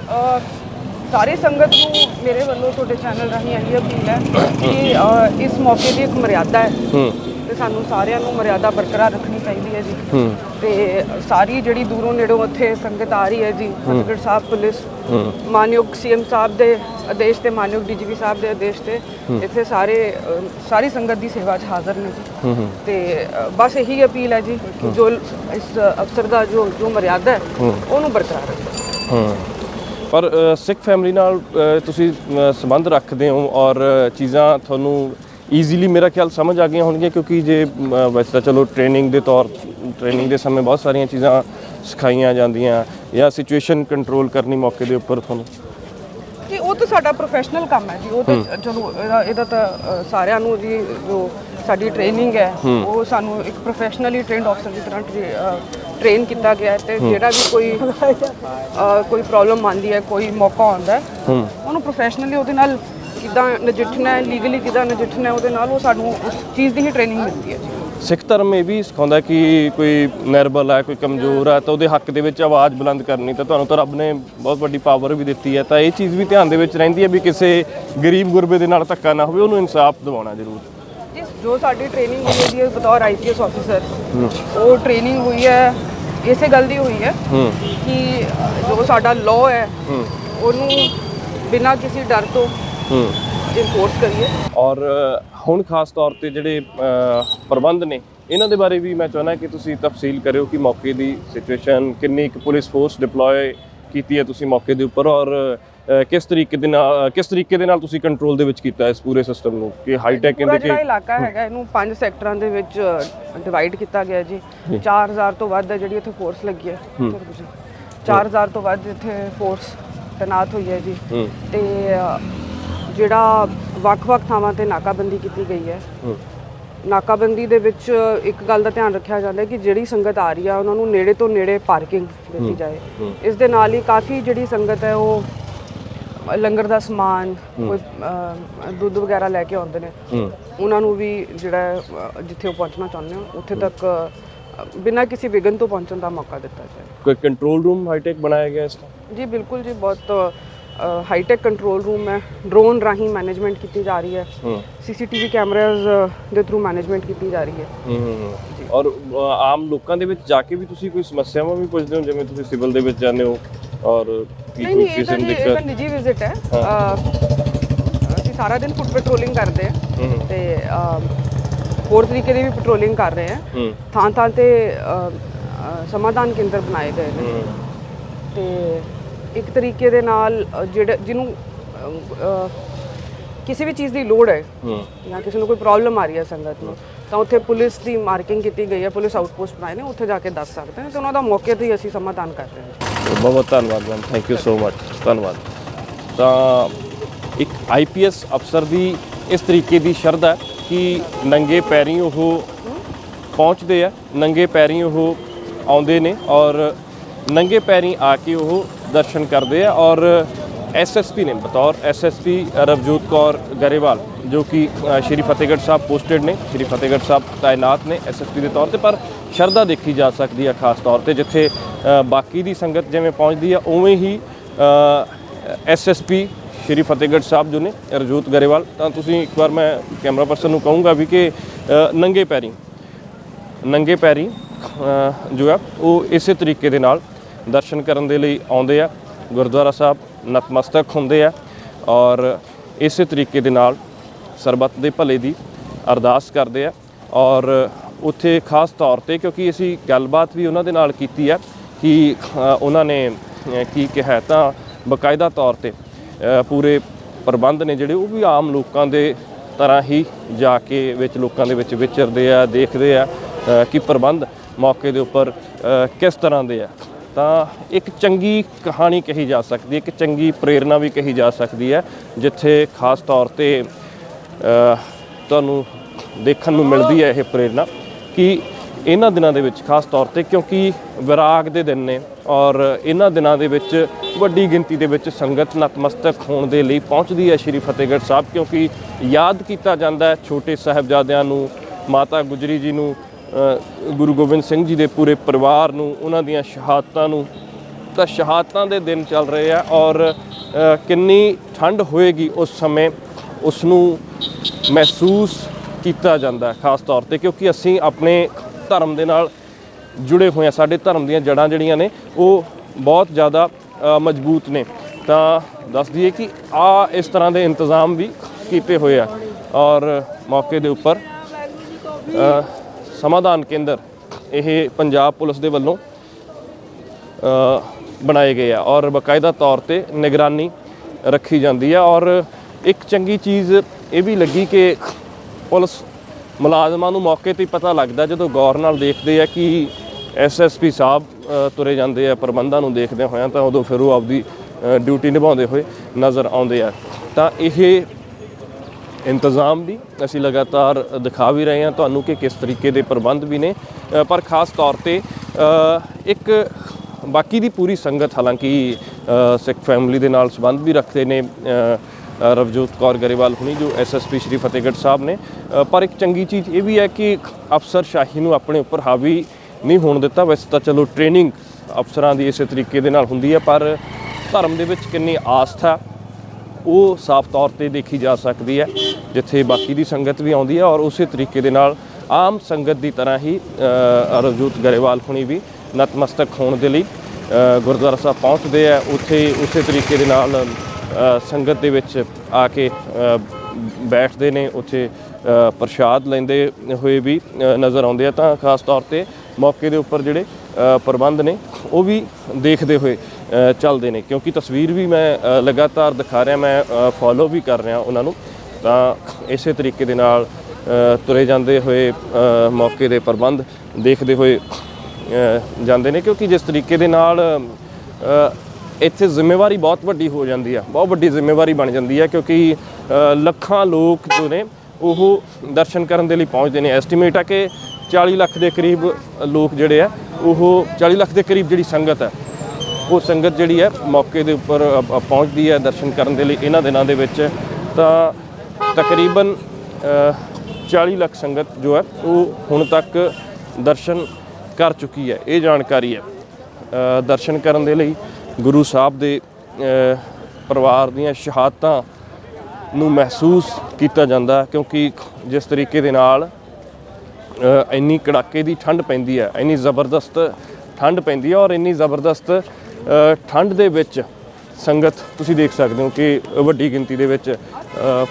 ਸਾਰੀ ਸੰਗਤ ਨੂੰ ਮੇਰੇ ਵੱਲੋਂ ਤੁਹਾਡੇ ਚੈਨਲ ਰਾਹੀਂ ਇਹੀ ਅਪੀਲ ਹੈ ਕਿ ਇਸ ਮੌਕੇ ਦੀ ਇੱਕ ਮਰਿਆਦਾ ਹੈ। ਤੇ ਸਾਨੂੰ ਸਾਰਿਆਂ ਨੂੰ ਮਰਿਆਦਾ ਬਰਕਰਾਰ ਰੱਖਣੀ ਚਾਹੀਦੀ ਹੈ ਜੀ। ਤੇ ਸਾਰੀ ਜਿਹੜੀ ਦੂਰੋਂ ਨੇੜੋਂ ਇੱਥੇ ਸੰਗਤ ਆ ਰਹੀ ਹੈ ਜੀ ਫਤਿਹਗੜ੍ਹ ਸਾਹਿਬ ਪੁਲਿਸ ਮਾਨਯੋਗ ਸੀਐਮ ਸਾਹਿਬ ਦੇ ਆਦੇਸ਼ ਤੇ ਮਾਨਯੋਗ ਡੀਜੀਪੀ ਸਾਹਿਬ ਦੇ ਆਦੇਸ਼ ਤੇ ਇੱਥੇ ਸਾਰੇ ਸਾਰੀ ਸੰਗਤ ਦੀ ਸੇਵਾ 'ਚ ਹਾਜ਼ਰ ਨੇ ਜੀ। ਤੇ ਬਸ ਇਹੀ ਅਪੀਲ ਹੈ ਜੀ ਕਿ ਜੋ ਇਸ ਅਫਸਰ ਦਾ ਜੋ ਜੋ ਮਰਿਆਦਾ ਹੈ। ਉਹਨੂੰ ਬਰਕਰਾਰ ਰੱਖੋ। ਹਾਂ। ਪਰ ਸਿੱਖ ਫੈਮਿਲੀ ਨਾਲ ਤੁਸੀਂ ਸੰਬੰਧ ਰੱਖਦੇ ਹੋ ਔਰ ਚੀਜ਼ਾਂ ਤੁਹਾਨੂੰ ਈਜ਼ੀਲੀ ਮੇਰਾ ਖਿਆਲ ਸਮਝ ਆ ਗਈਆਂ ਹੋਣਗੀਆਂ ਕਿਉਂਕਿ ਜੇ ਵੈਸੇ ਤਾਂ ਚਲੋ ਟ੍ਰੇਨਿੰਗ ਦੇ ਤੌਰ ਟ੍ਰੇਨਿੰਗ ਦੇ ਸਮੇਂ ਬਹੁਤ ਸਾਰੀਆਂ ਚੀਜ਼ਾਂ ਸਿਖਾਈਆਂ ਜਾਂਦੀਆਂ ਜਾਂ ਸਿਚੁਏਸ਼ਨ ਕੰਟਰੋਲ ਕਰਨੀ ਮੌਕੇ ਦੇ ਉੱਪਰ ਤੁਹਾਨੂੰ। ਉਹ ਤਾਂ ਸਾਡਾ ਪ੍ਰੋਫੈਸ਼ਨਲ ਕੰਮ ਹੈ ਜੀ ਉਹ ਤਾਂ ਚਲੋ ਇਹਦਾ ਇਹਦਾ ਤਾਂ ਅ, ਸਾਰਿਆਂ ਨੂੰ ਜੀ ਜੋ ਸਾਡੀ ਟ੍ਰੇਨਿੰਗ ਹੈ ਉਹ ਸਾਨੂੰ ਇੱਕ ਪ੍ਰੋਫੈਸ਼ਨਲੀ ਟ੍ਰੇਨਡ ਅਫਸਰ ਦੀ ਤਰ੍ਹਾਂ ਟ੍ਰੇਨ ਕੀਤਾ ਗਿਆ ਹੈ ਤੇ ਜਿਹੜਾ ਵੀ ਕੋਈ ਅ, ਕੋਈ ਪ੍ਰੋਬਲਮ ਆਉਂਦੀ ਹੈ ਕੋਈ ਮੌਕਾ ਆਉਂਦਾ ਹੈ ਉਹਨੂੰ ਪ੍ਰੋਫੈਸ਼ਨਲੀ ਉਹਦੇ ਨਾਲ ਕਿਦਾਂ ਨਜਿੱਠਣਾ ਹੈ ਲੀਗਲੀ ਕਿਦਾਂ ਨਜਿੱਠਣਾ ਹੈ ਉਹਦੇ ਨਾਲ ਉਹ ਸਾਨੂੰ ਉਸ ਚੀਜ਼ ਦੀ ਹੀ ਟ੍ਰੇਨਿੰਗ ਮਿਲਦੀ ਹੈ ਜੀ। ਸਿੱਖ ਧਰਮ ਇਹ ਵੀ ਸਿਖਾਉਂਦਾ ਕਿ ਕੋਈ ਨਿਰਬਲ ਹੈ ਕੋਈ ਕਮਜ਼ੋਰ ਹੈ ਤਾਂ ਉਹਦੇ ਹੱਕ ਦੇ ਵਿੱਚ ਆਵਾਜ਼ ਬੁਲੰਦ ਕਰਨੀ ਤਾਂ ਤੁਹਾਨੂੰ ਤਾਂ ਰੱਬ ਨੇ ਬਹੁਤ ਵੱਡੀ ਪਾਵਰ ਵੀ ਦਿੱਤੀ ਹੈ ਤਾਂ ਇਹ ਚੀਜ਼ ਵੀ ਧਿਆਨ ਦੇ ਵਿੱਚ ਰਹਿੰਦੀ ਹੈ ਵੀ ਕਿਸੇ ਗਰੀਬ ਗੁਰਬੇ ਦੇ ਨਾਲ ਧੱਕਾ ਨਾ ਹੋਵੇ ਉਹਨੂੰ ਇਨਸਾਫ ਦਿਵਾਉਣਾ ਜ਼ਰੂਰ। ਜੀ ਸਾਡੀ ਟ੍ਰੇਨਿੰਗ ਹੋਈ ਹੈ ਜੀ ਬਤੌਰ ਆਈਪੀਐਸ ਆਫੀਸਰ ਉਹ ਟ੍ਰੇਨਿੰਗ ਹੋਈ ਹੈ ਇਸੇ ਗੱਲ ਦੀ ਹੋਈ ਹੈ ਕਿ ਜੋ ਸਾਡਾ ਲਾਅ ਹੈ। ਉਹਨੂੰ ਬਿਨਾਂ ਕਿਸੇ ਡਰ ਤੋਂ ਇਨਫੋਰਸ ਕਰੀਏ। ਔਰ ਹੁਣ ਖਾਸ ਤੌਰ ਤੇ ਜਿਹੜੇ ਪ੍ਰਬੰਧ ਨੇ ਇਹਨਾਂ ਦੇ ਬਾਰੇ ਵੀ ਮੈਂ ਚਾਹੁੰਦਾ ਕਿ ਤੁਸੀਂ ਤਫਸੀਲ ਕਰਿਓ ਕਿ ਮੌਕੇ ਦੀ ਸਿਚੁਏਸ਼ਨ ਕਿੰਨੀ ਕੁ ਪੁਲਿਸ ਫੋਰਸ ਡਿਪਲੋਏ ਕੀਤੀ ਹੈ ਤੁਸੀਂ ਮੌਕੇ ਦੇ ਉੱਪਰ ਔਰ ਕਿਸ ਤਰੀਕੇ ਦੇ ਨਾਲ ਕਿਸ ਤਰੀਕੇ ਦੇ ਨਾਲ ਤੁਸੀਂ ਕੰਟਰੋਲ ਦੇ ਵਿੱਚ ਕੀਤਾ ਇਸ ਪੂਰੇ ਸਿਸਟਮ ਨੂੰ? ਕਿ ਹਾਈ ਟੈਕ ਜਿਹੜਾ ਕਿ ਇਲਾਕਾ ਹੈਗਾ ਇਹਨੂੰ ਪੰਜ ਸੈਕਟਰਾਂ ਦੇ ਵਿੱਚ ਡਿਵਾਈਡ ਕੀਤਾ ਗਿਆ ਜੀ। 4000 ਤੋਂ ਵੱਧ ਹੈ ਜਿਹੜੀ ਇੱਥੇ ਫੋਰਸ ਲੱਗੀ ਹੈ। ਚਲੋ ਤੁਸੀਂ 4000 ਤੋਂ ਵੱਧ ਇੱਥੇ ਫੋਰਸ ਤੈਨਾਤ ਹੋਈ ਹੈ ਜੀ। ਤੇ ਜਿਹੜਾ ਵੱਖ-ਵੱਖ ਥਾਵਾਂ ਤੇ ਨਾਕਾਬੰਦੀ ਕੀਤੀ ਗਈ ਹੈ। ਨਾਕਾਬੰਦੀ ਦੇ ਵਿੱਚ ਇੱਕ ਗੱਲ ਦਾ ਧਿਆਨ ਰੱਖਿਆ ਜਾਂਦਾ ਹੈ ਕਿ ਜਿਹੜੀ ਸੰਗਤ ਆ ਰਹੀ ਆ ਉਹਨਾਂ ਨੂੰ ਨੇੜੇ ਤੋਂ ਨੇੜੇ ਪਾਰਕਿੰਗ ਦਿੱਤੀ ਜਾਏ। ਇਸ ਦੇ ਨਾਲ ਹੀ ਕਾਫੀ ਜਿਹੜੀ ਸੰਗਤ ਹੈ ਉਹ ਲੰਗਰ ਦਾ ਸਮਾਨ ਕੋਈ ਦੁੱਧ ਵਗੈਰਾ ਲੈ ਕੇ ਆਉਂਦੇ ਨੇ। ਉਹਨਾਂ ਨੂੰ ਵੀ ਜਿਹੜਾ ਜਿੱਥੇ ਉਹ ਪਹੁੰਚਣਾ ਚਾਹੁੰਦੇ ਹੋ ਉੱਥੇ ਤੱਕ ਬਿਨਾਂ ਕਿਸੇ ਵਿਘਨ ਤੋਂ ਪਹੁੰਚਣ ਦਾ ਮੌਕਾ ਦਿੱਤਾ ਜਾਏ। ਕੋਈ ਕੰਟਰੋਲ ਰੂਮ ਹਾਈ ਟੈਕ ਬਣਾਇਆ ਗਿਆ ਇਸ ਦਾ ਜੀ ਬਿਲਕੁਲ ਜੀ ਬਹੁਤ ਹਾਈਟੈਕ ਕੰਟਰੋਲ ਰੂਮ ਹੈ ਡਰੋਨ ਰਾਹੀਂ ਮੈਨੇਜਮੈਂਟ ਕੀਤੀ ਜਾ ਰਹੀ ਹੈ ਹੂੰ ਸੀਸੀਟੀਵੀ ਕੈਮਰਾਜ਼ ਦੇ ਥਰੂ ਮੈਨੇਜਮੈਂਟ ਕੀਤੀ ਜਾ ਰਹੀ ਹੈ ਹੂੰ ਔਰ ਅ, ਆਮ ਲੋਕਾਂ ਦੇ ਵਿੱਚ ਜਾ ਕੇ ਵੀ ਤੁਸੀਂ ਕੋਈ ਸਮੱਸਿਆਵਾਂ ਵੀ ਪੁੱਛਦੇ ਹੋ ਜਿਵੇਂ ਤੁਸੀਂ ਸਿਵਲ ਦੇ ਵਿੱਚ ਜਾਂਦੇ ਹੋ ਔਰ ਕੀ ਨਹੀਂ ਕੋਈ ਨਹੀਂ ਇਹ ਕਿਸੇ ਤਾਂ ਨੂੰ ਜੀ ਇਹ ਤਾਂ ਦਿੱਕਤ ਨਿੱਜੀ ਵਿਜ਼ਿਟ ਹੈ ਅਹ, ਅਸੀਂ ਸਾਰਾ ਦਿਨ ਫੁੱਟ ਪੈਟਰੋਲਿੰਗ ਕਰਦੇ ਹਾਂ ਹੂੰ ਤੇ ਅਹ, ਹੋਰ ਤਰੀਕੇ ਦੀ ਵੀ ਪੈਟਰੋਲਿੰਗ ਕਰ ਰਹੇ ਹਾਂ। ਹੂੰ। ਥਾਂ ਥਾਂ ਤੇ ਅਹ, ਅਹ, ਸਮਾਧਾਨ ਕੇਂਦਰ ਬਣਾਏ ਗਏ ਨੇ। ਹੂੰ। ਤੇ ਇੱਕ ਤਰੀਕੇ ਦੇ ਨਾਲ ਜਿਹੜੇ ਜਿਹਨੂੰ ਕਿਸੇ ਵੀ ਚੀਜ਼ ਦੀ ਲੋੜ ਹੈ ਹੂੰ। ਜਾਂ ਕਿਸੇ ਨੂੰ ਕੋਈ ਪ੍ਰੋਬਲਮ ਆ ਰਹੀ ਹੈ ਸੰਗਤ ਨੂੰ ਤਾਂ ਉੱਥੇ ਪੁਲਿਸ ਦੀ ਮਾਰਕਿੰਗ ਕੀਤੀ ਗਈ ਹੈ ਪੁਲਿਸ ਆਊਟਪੋਸਟ ਬਣਾਏ ਨੇ ਉੱਥੇ ਜਾ ਕੇ ਦੱਸ ਸਕਦੇ ਨੇ ਤੇ ਉਹਨਾਂ ਦਾ ਮੌਕੇ ਤੇ ਹੀ ਅਸੀਂ ਸਮਾਧਾਨ ਕਰ ਰਹੇ ਹਾਂ। ਬਹੁਤ ਬਹੁਤ ਧੰਨਵਾਦ ma'am thank you so much ਧੰਨਵਾਦ। ਤਾਂ ਇੱਕ ਆਈਪੀਐਸ ਅਫਸਰ ਦੀ ਇਸ ਤਰੀਕੇ ਦੀ ਸ਼ਰਧਾ ਹੈ ਕਿ ਨੰਗੇ ਪੈਰੀਂ ਉਹ ਪਹੁੰਚਦੇ ਆ ਨੰਗੇ ਪੈਰੀਂ ਉਹ ਆਉਂਦੇ ਨੇ ਔਰ ਨੰਗੇ ਪੈਰੀਂ ਆ ਕੇ ਉਹ ਦਰਸ਼ਨ ਕਰਦੇ ਆ ਔਰ ਐਸਐਸਪੀ ਨੇ ਬਤੌਰ ਐਸਐਸਪੀ ਰਵਜੋਤ ਕੌਰ ਗਰੇਵਾਲ, ਜੋ ਕਿ ਸ਼੍ਰੀ ਫਤਿਹਗੜ੍ਹ ਸਾਹਿਬ ਪੋਸਟਡ ਨੇ, ਸ਼੍ਰੀ ਫਤਿਹਗੜ੍ਹ ਸਾਹਿਬ ਤਾਇਨਾਤ ਨੇ ਐਸਐਸਪੀ ਦੇ ਤੌਰ ਤੇ, ਪਰ ਸ਼ਰਧਾ ਦੇਖੀ ਜਾ ਸਕਦੀ ਆ ਖਾਸ ਤੌਰ ਤੇ, ਜਿੱਥੇ ਬਾਕੀ ਦੀ ਸੰਗਤ ਜਿਵੇਂ ਪਹੁੰਚਦੀ ਆ, ਉਵੇਂ ਹੀ ਐਸਐਸਪੀ ਸ਼੍ਰੀ ਫਤਿਹਗੜ੍ਹ ਸਾਹਿਬ ਜੋ ਨੇ ਰਜੋਤ ਗਰੇਵਾਲ, ਤਾਂ ਤੁਸੀਂ ਇੱਕ ਵਾਰ ਮੈਂ ਕੈਮਰਾ ਪਰਸਨ ਨੂੰ ਕਹੂੰਗਾ ਵੀ ਕਿ ਨੰਗੇ ਪੈਰੀ ਨੰਗੇ ਪੈਰੀ ਜੋ ਆ, ਉਹ ਇਸੇ ਤਰੀਕੇ ਦੇ ਨਾਲ ਦਰਸ਼ਨ ਕਰਨ ਦੇ ਲਈ ਆਉਂਦੇ ਆ। ਗੁਰਦੁਆਰਾ ਸਾਹਿਬ ਨਤਮਸਤਕ ਹੁੰਦੇ ਆ ਔਰ ਇਸੇ ਤਰੀਕੇ ਦੇ ਨਾਲ ਸਰਬੱਤ ਦੇ ਭਲੇ ਦੀ ਅਰਦਾਸ ਕਰਦੇ ਆ ਔਰ ਉੱਥੇ ਖਾਸ ਤੌਰ ਤੇ ਕਿਉਂਕਿ ਅਸੀਂ ਗੱਲਬਾਤ ਵੀ ਉਹਨਾਂ ਦੇ ਨਾਲ ਕੀਤੀ ਹੈ ਕਿ ਉਹਨਾਂ ਨੇ ਕੀ ਕਿਹਾ ਤਾਂ ਬਕਾਇਦਾ ਤੌਰ ਤੇ ਪੂਰੇ ਪ੍ਰਬੰਧ ਨੇ ਜਿਹੜੇ ਉਹ ਵੀ ਆਮ ਲੋਕਾਂ ਦੇ ਤਰ੍ਹਾਂ ਹੀ ਜਾ ਕੇ ਵਿੱਚ ਲੋਕਾਂ ਦੇ ਵਿੱਚ ਵਿਚਰਦੇ ਆ, ਦੇਖਦੇ ਆ ਕਿ ਪ੍ਰਬੰਧ ਮੌਕੇ ਦੇ ਉੱਪਰ ਕਿਸ ਤਰ੍ਹਾਂ ਦੇ ਆ। ਤਾਂ ਇੱਕ ਚੰਗੀ ਕਹਾਣੀ ਕਹੀ ਜਾ ਸਕਦੀ ਹੈ, ਇੱਕ ਚੰਗੀ ਪ੍ਰੇਰਣਾ ਵੀ ਕਹੀ ਜਾ ਸਕਦੀ ਹੈ, ਜਿੱਥੇ ਖਾਸ ਤੌਰ ਤੇ ਤੁਹਾਨੂੰ ਦੇਖਣ ਨੂੰ ਮਿਲਦੀ ਹੈ ਇਹ ਪ੍ਰੇਰਣਾ ਕਿ ਇਹਨਾਂ ਦਿਨਾਂ ਦੇ ਵਿੱਚ ਖਾਸ ਤੌਰ ਤੇ ਕਿਉਂਕਿ ਵਿਰਾਗ ਦੇ ਦਿਨ ਨੇ ਔਰ ਇਹਨਾਂ ਦਿਨਾਂ ਦੇ ਵਿੱਚ ਵੱਡੀ ਗਿਣਤੀ ਦੇ ਵਿੱਚ ਸੰਗਤ ਨਤਮਸਤਕ ਹੋਣ ਦੇ ਲਈ ਪਹੁੰਚਦੀ ਹੈ ਸ਼੍ਰੀ ਫਤਿਹਗੜ੍ਹ ਸਾਹਿਬ ਕਿਉਂਕਿ ਯਾਦ ਕੀਤਾ ਜਾਂਦਾ ਹੈ ਛੋਟੇ ਸਾਹਿਬਜ਼ਾਦਿਆਂ ਨੂੰ, ਮਾਤਾ ਗੁਜਰੀ ਜੀ ਨੂੰ ਗੁਰੂ ਗੋਬਿੰਦ ਸਿੰਘ ਜੀ ਦੇ ਪੂਰੇ ਪਰਿਵਾਰ ਨੂੰ, ਉਹਨਾਂ ਦੀਆਂ ਸ਼ਹਾਦਤਾਂ ਨੂੰ। ਤਾਂ ਸ਼ਹਾਦਤਾਂ ਦੇ ਦਿਨ ਚੱਲ ਰਹੇ ਆ ਔਰ ਕਿੰਨੀ ਠੰਡ ਹੋਏਗੀ ਉਸ ਸਮੇਂ ਉਸ ਨੂੰ ਮਹਿਸੂਸ ਕੀਤਾ ਜਾਂਦਾ ਖਾਸ ਤੌਰ ਤੇ, ਕਿਉਂਕਿ ਅਸੀਂ ਆਪਣੇ ਧਰਮ ਦੇ ਨਾਲ ਜੁੜੇ ਹੋਏ ਆ ਸਾਡੇ ਧਰਮ ਦੀਆਂ ਜੜਾਂ ਜਿਹੜੀਆਂ ਨੇ, ਉਹ ਬਹੁਤ ਜ਼ਿਆਦਾ ਮਜ਼ਬੂਤ ਨੇ। ਤਾਂ ਦੱਸ ਦਈਏ ਕਿ ਆ ਇਸ ਤਰ੍ਹਾਂ ਦੇ ਇੰਤਜ਼ਾਮ ਵੀ ਕੀਤੇ ਹੋਏ ਆ ਔਰ ਮੌਕੇ ਦੇ ਉੱਪਰ ਸਮਾਧਾਨ ਕੇਂਦਰ ਇਹ ਪੰਜਾਬ ਪੁਲਿਸ ਦੇ ਵੱਲੋਂ ਬਣਾਏ ਗਏ ਆ ਔਰ ਬਕਾਇਦਾ ਤੌਰ ਤੇ ਨਿਗਰਾਨੀ ਰੱਖੀ ਜਾਂਦੀ ਆ ਔਰ ਇੱਕ ਚੰਗੀ ਚੀਜ਼ ਇਹ ਵੀ ਲੱਗੀ ਕਿ ਪੁਲਿਸ ਮੁਲਾਜ਼ਮਾਂ ਨੂੰ ਮੌਕੇ ਤੇ ਹੀ ਪਤਾ ਲੱਗਦਾ ਜਦੋਂ ਗੌਰ ਨਾਲ ਦੇਖਦੇ ਆ ਕਿ ਐਸਐਸਪੀ ਸਾਹਿਬ ਤੁਰੇ ਜਾਂਦੇ ਆ, ਪ੍ਰਬੰਧਾਂ ਨੂੰ ਦੇਖਦੇ ਹੋਇਆਂ ਤਾਂ ਉਦੋਂ ਫਿਰ ਉਹ ਆਪਦੀ ਡਿਊਟੀ ਨਿਭਾਉਂਦੇ ਹੋਏ ਨਜ਼ਰ ਆਉਂਦੇ ਆ। ਤਾਂ ਇਹ ਇੰਤਜ਼ਾਮ ਦੀ ਅਸੀਂ ਲਗਾਤਾਰ ਦਿਖਾ ਵੀ ਰਹੇ ਹਾਂ ਤੁਹਾਨੂੰ ਕਿ ਕਿਸ ਤਰੀਕੇ ਦੇ ਪ੍ਰਬੰਧ ਵੀ ਨੇ। ਪਰ ਖਾਸ ਤੌਰ ਤੇ ਇੱਕ ਬਾਕੀ ਦੀ ਪੂਰੀ ਸੰਗਤ ਹਾਲਾਂਕਿ ਸਿੱਖ ਫੈਮਿਲੀ ਦੇ ਨਾਲ ਸੰਬੰਧ ਵੀ ਰੱਖਦੇ ਨੇ ਰਵਜੋਤ ਕੌਰ ਗਰੇਵਾਲ ਹੁਣੀ ਜੋ ਐਸਐਸਪੀ ਸ਼੍ਰੀ ਫਤਿਹਗੜ੍ਹ ਸਾਹਿਬ ਨੇ। ਪਰ ਇੱਕ ਚੰਗੀ ਚੀਜ਼ ਇਹ ਵੀ ਹੈ ਕਿ ਅਫਸਰ ਸ਼ਾਹੀ ਨੂੰ ਆਪਣੇ ਉੱਪਰ ਹਾਵੀ ਨਹੀਂ ਹੋਣ ਦਿੱਤਾ। ਵੈਸੇ ਤਾਂ ਚਲੋ ਟ੍ਰੇਨਿੰਗ ਅਫਸਰਾਂ ਦੀ ਇਸੇ ਤਰੀਕੇ ਦੇ ਨਾਲ ਹੁੰਦੀ ਹੈ, ਪਰ ਧਰਮ ਦੇ ਵਿੱਚ ਕਿੰਨੀ ਆਸਥਾ ਉਹ ਸਾਫ਼ ਤੌਰ ਤੇ ਦੇਖੀ ਜਾ ਸਕਦੀ ਹੈ ਜਿੱਥੇ ਬਾਕੀ ਦੀ ਸੰਗਤ ਵੀ ਆਉਂਦੀ ਹੈ ਔਰ ਉਸੇ ਤਰੀਕੇ ਦੇ ਨਾਲ ਆਮ ਸੰਗਤ ਦੀ ਤਰ੍ਹਾਂ ਹੀ ਅ, ਗਰੇਵਾਲ ਹੁਣੀ ਵੀ ਨਤਮਸਤਕ ਹੋਣ ਦੇ ਲਈ ਗੁਰਦੁਆਰਾ ਸਾਹਿਬ ਪਹੁੰਚਦੇ ਆ ਉੱਥੇ ਉਸੇ ਤਰੀਕੇ ਦੇ ਨਾਲ ਸੰਗਤ ਦੇ ਵਿੱਚ ਆ ਕੇ ਬੈਠਦੇ ਨੇ। ਉੱਥੇ ਪ੍ਰਸ਼ਾਦ ਲੈਂਦੇ ਹੋਏ ਵੀ ਨਜ਼ਰ ਆਉਂਦੇ ਆ। ਤਾਂ ਖਾਸ ਤੌਰ ਤੇ ਮੌਕੇ ਦੇ ਉੱਪਰ ਜਿਹੜੇ ਪ੍ਰਬੰਧ ਨੇ, ਉਹ ਵੀ ਦੇਖਦੇ ਹੋਏ ਚੱਲਦੇ ਨੇ। ਕਿਉਂਕਿ ਤਸਵੀਰ ਵੀ ਮੈਂ ਲਗਾਤਾਰ ਦਿਖਾ ਰਿਹਾ, ਮੈਂ ਫੋਲੋ ਵੀ ਕਰ ਰਿਹਾ ਉਹਨਾਂ ਨੂੰ। ਤਾਂ ਇਸੇ ਤਰੀਕੇ ਦੇ ਨਾਲ ਤੁਰੇ ਜਾਂਦੇ ਹੋਏ ਮੌਕੇ ਦੇ ਪ੍ਰਬੰਧ ਦੇਖਦੇ ਹੋਏ ਜਾਂਦੇ ਨੇ। ਕਿਉਂਕਿ ਜਿਸ ਤਰੀਕੇ ਦੇ ਨਾਲ ਇੱਥੇ ਜ਼ਿੰਮੇਵਾਰੀ ਬਹੁਤ ਵੱਡੀ ਹੋ ਜਾਂਦੀ ਆ। ਬਹੁਤ ਵੱਡੀ ਜ਼ਿੰਮੇਵਾਰੀ ਬਣ ਜਾਂਦੀ ਹੈ ਕਿਉਂਕਿ ਲੱਖਾਂ ਲੋਕ ਜੋ ਨੇ, ਉਹ ਦਰਸ਼ਨ ਕਰਨ ਦੇ ਲਈ ਪਹੁੰਚਦੇ ਨੇ। ਐਸਟੀਮੇਟ ਆ ਕਿ 40 ਲੱਖ ਦੇ ਕਰੀਬ ਲੋਕ ਜਿਹੜੇ ਆ ਉਹ 40 ਲੱਖ ਦੇ ਕਰੀਬ ਜਿਹੜੀ ਸੰਗਤ ਹੈ ਉਹ ਸੰਗਤ ਜਿਹੜੀ ਹੈ ਮੌਕੇ ਦੇ ਉੱਪਰ ਪਹੁੰਚਦੀ ਹੈ ਦਰਸ਼ਨ ਕਰਨ ਦੇ ਲਈ ਇਹਨਾਂ ਦਿਨਾਂ ਦੇ ਵਿੱਚ। ਤਾਂ ਤਕਰੀਬਨ ਅ, 40 ਲੱਖ ਸੰਗਤ ਜੋ ਹੈ ਉਹ ਹੁਣ ਤੱਕ ਦਰਸ਼ਨ ਕਰ ਚੁੱਕੀ ਹੈ। ਇਹ ਜਾਣਕਾਰੀ ਹੈ ਦਰਸ਼ਨ ਕਰਨ ਦੇ ਲਈ ਗੁਰੂ ਸਾਹਿਬ ਦੇ ਪਰਿਵਾਰ ਦੀਆਂ ਸ਼ਹਾਦਤਾਂ ਨੂੰ ਮਹਿਸੂਸ ਕੀਤਾ ਜਾਂਦਾ ਕਿਉਂਕਿ ਜਿਸ ਤਰੀਕੇ ਦੇ ਨਾਲ ਇੰਨੀ ਕੜਾਕੇ ਦੀ ਠੰਡ ਪੈਂਦੀ ਹੈ, ਇੰਨੀ ਜ਼ਬਰਦਸਤ ਠੰਡ ਪੈਂਦੀ ਹੈ ਔਰ ਇੰਨੀ ਜ਼ਬਰਦਸਤ ਠੰਡ ਦੇ ਵਿੱਚ ਸੰਗਤ, ਤੁਸੀਂ ਦੇਖ ਸਕਦੇ ਹੋ ਕਿ ਵੱਡੀ ਗਿਣਤੀ ਦੇ ਵਿੱਚ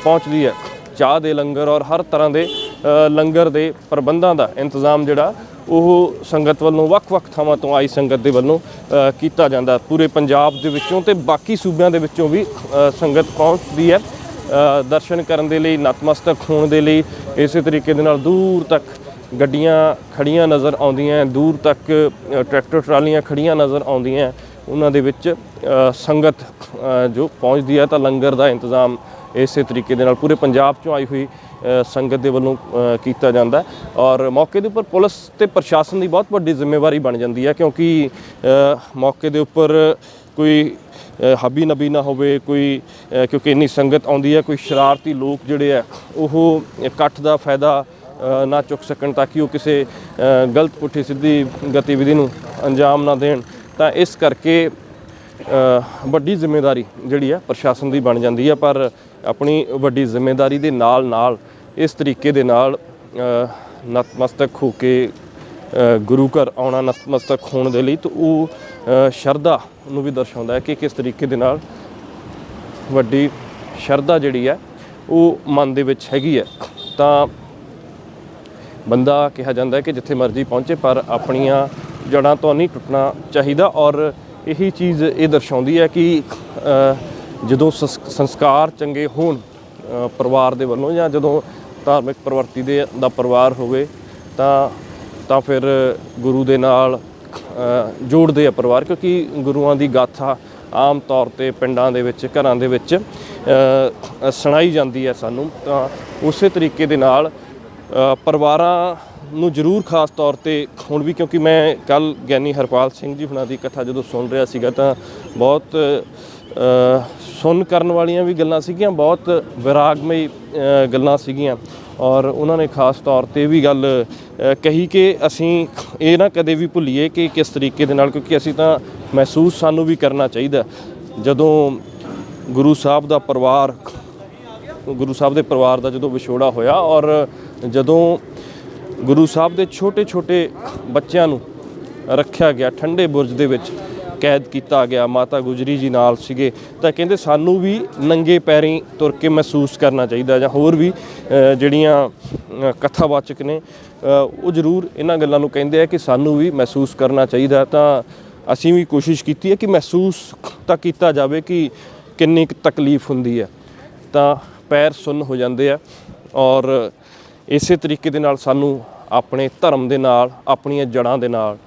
ਪਹੁੰਚਦੀ ਹੈ। ਚਾਹ ਦੇ ਲੰਗਰ ਔਰ ਹਰ ਤਰ੍ਹਾਂ ਦੇ ਲੰਗਰ ਦੇ ਪ੍ਰਬੰਧਾਂ ਦਾ ਇੰਤਜ਼ਾਮ ਜਿਹੜਾ, ਉਹ ਸੰਗਤ ਵੱਲੋਂ ਵੱਖ-ਵੱਖ ਥਾਵਾਂ ਤੋਂ ਆਈ ਸੰਗਤ ਦੇ ਵੱਲੋਂ ਕੀਤਾ ਜਾਂਦਾ। ਪੂਰੇ ਪੰਜਾਬ ਦੇ ਵਿੱਚੋਂ ਤੇ ਬਾਕੀ ਸੂਬਿਆਂ ਦੇ ਵਿੱਚੋਂ ਵੀ ਸੰਗਤ ਪਹੁੰਚਦੀ ਹੈ। ਦਰਸ਼ਨ ਕਰਨ ਦੇ ਲਈ, ਨਤਮਸਤਕ ਹੋਣ ਦੇ ਲਈ, ਇਸੇ ਤਰੀਕੇ ਦੇ ਨਾਲ ਦੂਰ ਤੱਕ ਗੱਡੀਆਂ ਖੜੀਆਂ ਨਜ਼ਰ ਆਉਂਦੀਆਂ ਦੂਰ ਤੱਕ ਟਰੈਕਟਰ ਟਰਾਲੀਆਂ ਖੜੀਆਂ ਨਜ਼ਰ ਆਉਂਦੀਆਂ ਉਹਨਾਂ ਦੇ ਵਿੱਚ ਸੰਗਤ ਜੋ ਪਹੁੰਚਦੀ ਹੈ ਤਾਂ ਲੰਗਰ ਦਾ ਇੰਤਜ਼ਾਮ ਇਸੇ ਤਰੀਕੇ ਦੇ ਨਾਲ ਪੂਰੇ ਪੰਜਾਬ ਚੋਂ ਆਈ ਹੋਈ ਸੰਗਤ ਦੇ ਵੱਲੋਂ ਕੀਤਾ ਜਾਂਦਾ ਔਰ ਮੌਕੇ ਦੇ ਉੱਪਰ ਪੁਲਿਸ ਤੇ ਪ੍ਰਸ਼ਾਸਨ ਦੀ ਬਹੁਤ ਵੱਡੀ ਜ਼ਿੰਮੇਵਾਰੀ ਬਣ ਜਾਂਦੀ ਹੈ ਕਿਉਂਕਿ ਮੌਕੇ ਦੇ ਉੱਪਰ ਕੋਈ ਅ, ਹੱਬੀ ਨਬੀ ਨਾ ਹੋਵੇ ਕੋਈ ਕਿਉਂਕਿ ਇੰਨੀ ਸੰਗਤ ਆਉਂਦੀ ਹੈ ਕੋਈ ਸ਼ਰਾਰਤੀ ਲੋਕ ਜਿਹੜੇ ਆ ਉਹ ਇਕੱਠ ਦਾ ਫਾਇਦਾ ਨਾ ਚੁੱਕ ਸਕਣ ਤਾਂ ਕਿ ਉਹ ਕਿਸੇ ਗਲਤ ਪੁੱਠੀ ਸਿੱਧੀ ਗਤੀਵਿਧੀ ਨੂੰ ਅੰਜਾਮ ਨਾ ਦੇਣ। ਤਾਂ ਇਸ ਕਰਕੇ ਵੱਡੀ ਜ਼ਿੰਮੇਵਾਰੀ ਜਿਹੜੀ ਆ ਪ੍ਰਸ਼ਾਸਨ ਦੀ ਬਣ ਜਾਂਦੀ ਹੈ ਪਰ ਆਪਣੀ ਵੱਡੀ ਜ਼ਿੰਮੇਵਾਰੀ ਦੇ ਨਾਲ ਨਾਲ ਇਸ ਤਰੀਕੇ ਦੇ ਨਾਲ ਨਤਮਸਤਕ ਹੋ ਕੇ ਗੁਰੂ ਘਰ ਆਉਣਾ ਨਤਮਸਤਕ ਹੋਣ ਦੇ ਲਈ ਤਾਂ ਉਹ ਸ਼ਰਧਾ ਨੂੰ ਵੀ ਦਰਸਾਉਂਦਾ ਹੈ ਕਿ ਕਿਸ ਤਰੀਕੇ ਦੇ ਨਾਲ ਵੱਡੀ ਸ਼ਰਧਾ ਜਿਹੜੀ ਹੈ, ਉਹ ਮਨ ਦੇ ਵਿੱਚ ਹੈਗੀ ਹੈ। ਤਾਂ ਬੰਦਾ ਕਿਹਾ ਜਾਂਦਾ ਹੈ ਕਿ ਜਿੱਥੇ ਮਰਜ਼ੀ ਪਹੁੰਚੇ, ਪਰ ਆਪਣੀਆਂ ਜੜ੍ਹਾਂ ਤੋਂ ਨਹੀਂ ਟੁੱਟਣਾ ਚਾਹੀਦਾ। ਔਰ ਇਹੀ ਚੀਜ਼ ਇਹ ਦਰਸਾਉਂਦੀ ਹੈ ਕਿ ਜਦੋਂ ਸੰਸ- ਸੰਸਕਾਰ ਚੰਗੇ ਹੋਣ ਪਰਿਵਾਰ ਦੇ ਵੱਲੋਂ ਜਾਂ ਜਦੋਂ ਧਾਰਮਿਕ ਪ੍ਰਵਰਤੀ ਦੇ, ਦਾ ਪਰਿਵਾਰ ਹੋਵੇ, ਤਾਂ ਤਾਂ ਫਿਰ ਗੁਰੂ ਦੇ ਨਾਲ ਜੋੜਦੇ ਆ ਪਰਿਵਾਰ। ਕਿਉਂਕਿ ਗੁਰੂਆਂ ਦੀ ਗਾਥਾ ਆਮ ਤੌਰ ਤੇ ਪਿੰਡਾਂ ਦੇ ਵਿੱਚ, ਘਰਾਂ ਦੇ ਵਿੱਚ ਸੁਣਾਈ ਜਾਂਦੀ ਹੈ ਸਾਨੂੰ। ਤਾਂ ਉਸੇ ਤਰੀਕੇ ਦੇ ਨਾਲ ਪਰਿਵਾਰਾਂ ਨੂੰ ਜ਼ਰੂਰ ਖਾਸ ਤੌਰ ਤੇ ਹੁਣ ਵੀ ਕਿਉਂਕਿ ਮੈਂ ਕੱਲ ਗਿਆਨੀ ਹਰਪਾਲ ਸਿੰਘ ਜੀ ਹੁਣਾਂ ਦੀ ਕਥਾ ਜਦੋਂ ਸੁਣ ਰਿਹਾ ਸੀਗਾ ਤਾਂ ਬਹੁਤ ਸੁਣ ਕਰਨ ਵਾਲੀਆਂ ਵੀ ਗੱਲਾਂ ਸੀਗੀਆਂ, ਬਹੁਤ ਵਿਰਾਗਮਈ ਗੱਲਾਂ ਸੀਗੀਆਂ। ਔਰ ਉਹਨਾਂ ਨੇ ਖਾਸ ਤੌਰ ਤੇ ਵੀ ਗੱਲ ਕਹੀ ਕਿ ਅਸੀਂ ਇਹ ਨਾ ਕਦੇ ਵੀ ਭੁੱਲੀਏ ਕਿ ਕਿਸ ਤਰੀਕੇ ਦੇ ਨਾਲ ਕਿਉਂਕਿ ਅਸੀਂ ਤਾਂ ਮਹਿਸੂਸ ਸਾਨੂੰ ਵੀ ਕਰਨਾ ਚਾਹੀਦਾ। ਜਦੋਂ ਗੁਰੂ ਸਾਹਿਬ ਦਾ ਪਰਿਵਾਰ, ਗੁਰੂ ਸਾਹਿਬ ਦੇ ਪਰਿਵਾਰ ਦਾ ਜਦੋਂ ਵਿਛੋੜਾ ਹੋਇਆ ਔਰ ਜਦੋਂ ਗੁਰੂ ਸਾਹਿਬ ਦੇ ਛੋਟੇ-ਛੋਟੇ ਬੱਚਿਆਂ ਨੂੰ ਰੱਖਿਆ ਗਿਆ, ਠੰਡੇ ਬੁਰਜ ਦੇ ਵਿੱਚ ਕੈਦ ਕੀਤਾ ਗਿਆ, ਮਾਤਾ ਗੁਜਰੀ ਜੀ ਨਾਲ ਸੀਗੇ, ਤਾਂ ਕਹਿੰਦੇ ਸਾਨੂੰ ਵੀ ਨੰਗੇ ਪੈਰੀਂ ਤੁਰ ਕੇ ਮਹਿਸੂਸ ਕਰਨਾ ਚਾਹੀਦਾ ਜਾਂ ਹੋਰ ਵੀ ਜਿਹੜੀਆਂ ਕਥਾਵਾਚਕ ਨੇ ਉਹ ਜ਼ਰੂਰ ਇਹਨਾਂ ਗੱਲਾਂ ਨੂੰ ਕਹਿੰਦੇ ਆ ਕਿ ਸਾਨੂੰ ਵੀ ਮਹਿਸੂਸ ਕਰਨਾ ਚਾਹੀਦਾ। ਤਾਂ ਅਸੀਂ ਵੀ ਕੋਸ਼ਿਸ਼ ਕੀਤੀ ਹੈ ਕਿ ਮਹਿਸੂਸ ਤਾਂ ਕੀਤਾ ਜਾਵੇ ਕਿ ਕਿੰਨੀ ਕੁ ਤਕਲੀਫ ਹੁੰਦੀ ਹੈ। ਤਾਂ ਪੈਰ ਸੁੰਨ ਹੋ ਜਾਂਦੇ ਆ ਔਰ ਇਸੇ ਤਰੀਕੇ ਦੇ ਨਾਲ ਸਾਨੂੰ ਆਪਣੇ ਧਰਮ ਦੇ ਨਾਲ, ਆਪਣੀਆਂ ਜੜ੍ਹਾਂ ਦੇ ਨਾਲ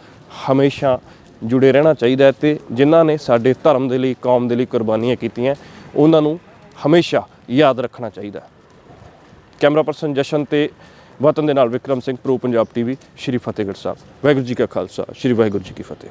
ਹਮੇਸ਼ਾ ਜੁੜੇ ਰਹਿਣਾ ਚਾਹੀਦਾ ਹੈ ਤੇ ਜਿਨ੍ਹਾਂ ਨੇ ਸਾਡੇ ਧਰਮ ਦੇ ਲਈ, ਕੌਮ ਦੇ ਲਈ ਕੁਰਬਾਨੀਆਂ ਕੀਤੀਆਂ, ਉਹਨਾਂ ਨੂੰ ਹਮੇਸ਼ਾ ਯਾਦ ਰੱਖਣਾ ਚਾਹੀਦਾ ਕੈਮਰਾ ਪਰਸਨ ਜਸ਼ਨ ਤੇ ਵਤਨ ਦੇ ਨਾਲ ਵਿਕਰਮ ਸਿੰਘ, ਪ੍ਰੋ ਪੰਜਾਬ ਟੀਵੀ, ਸ਼੍ਰੀ ਫਤਿਹਗੜ੍ਹ ਸਾਹਿਬ। ਵਾਹਿਗੁਰੂ ਜੀ ਕਾ ਖਾਲਸਾ, ਸ਼੍ਰੀ ਵਾਹਿਗੁਰੂ ਜੀ ਕੀ ਫਤਿਹ।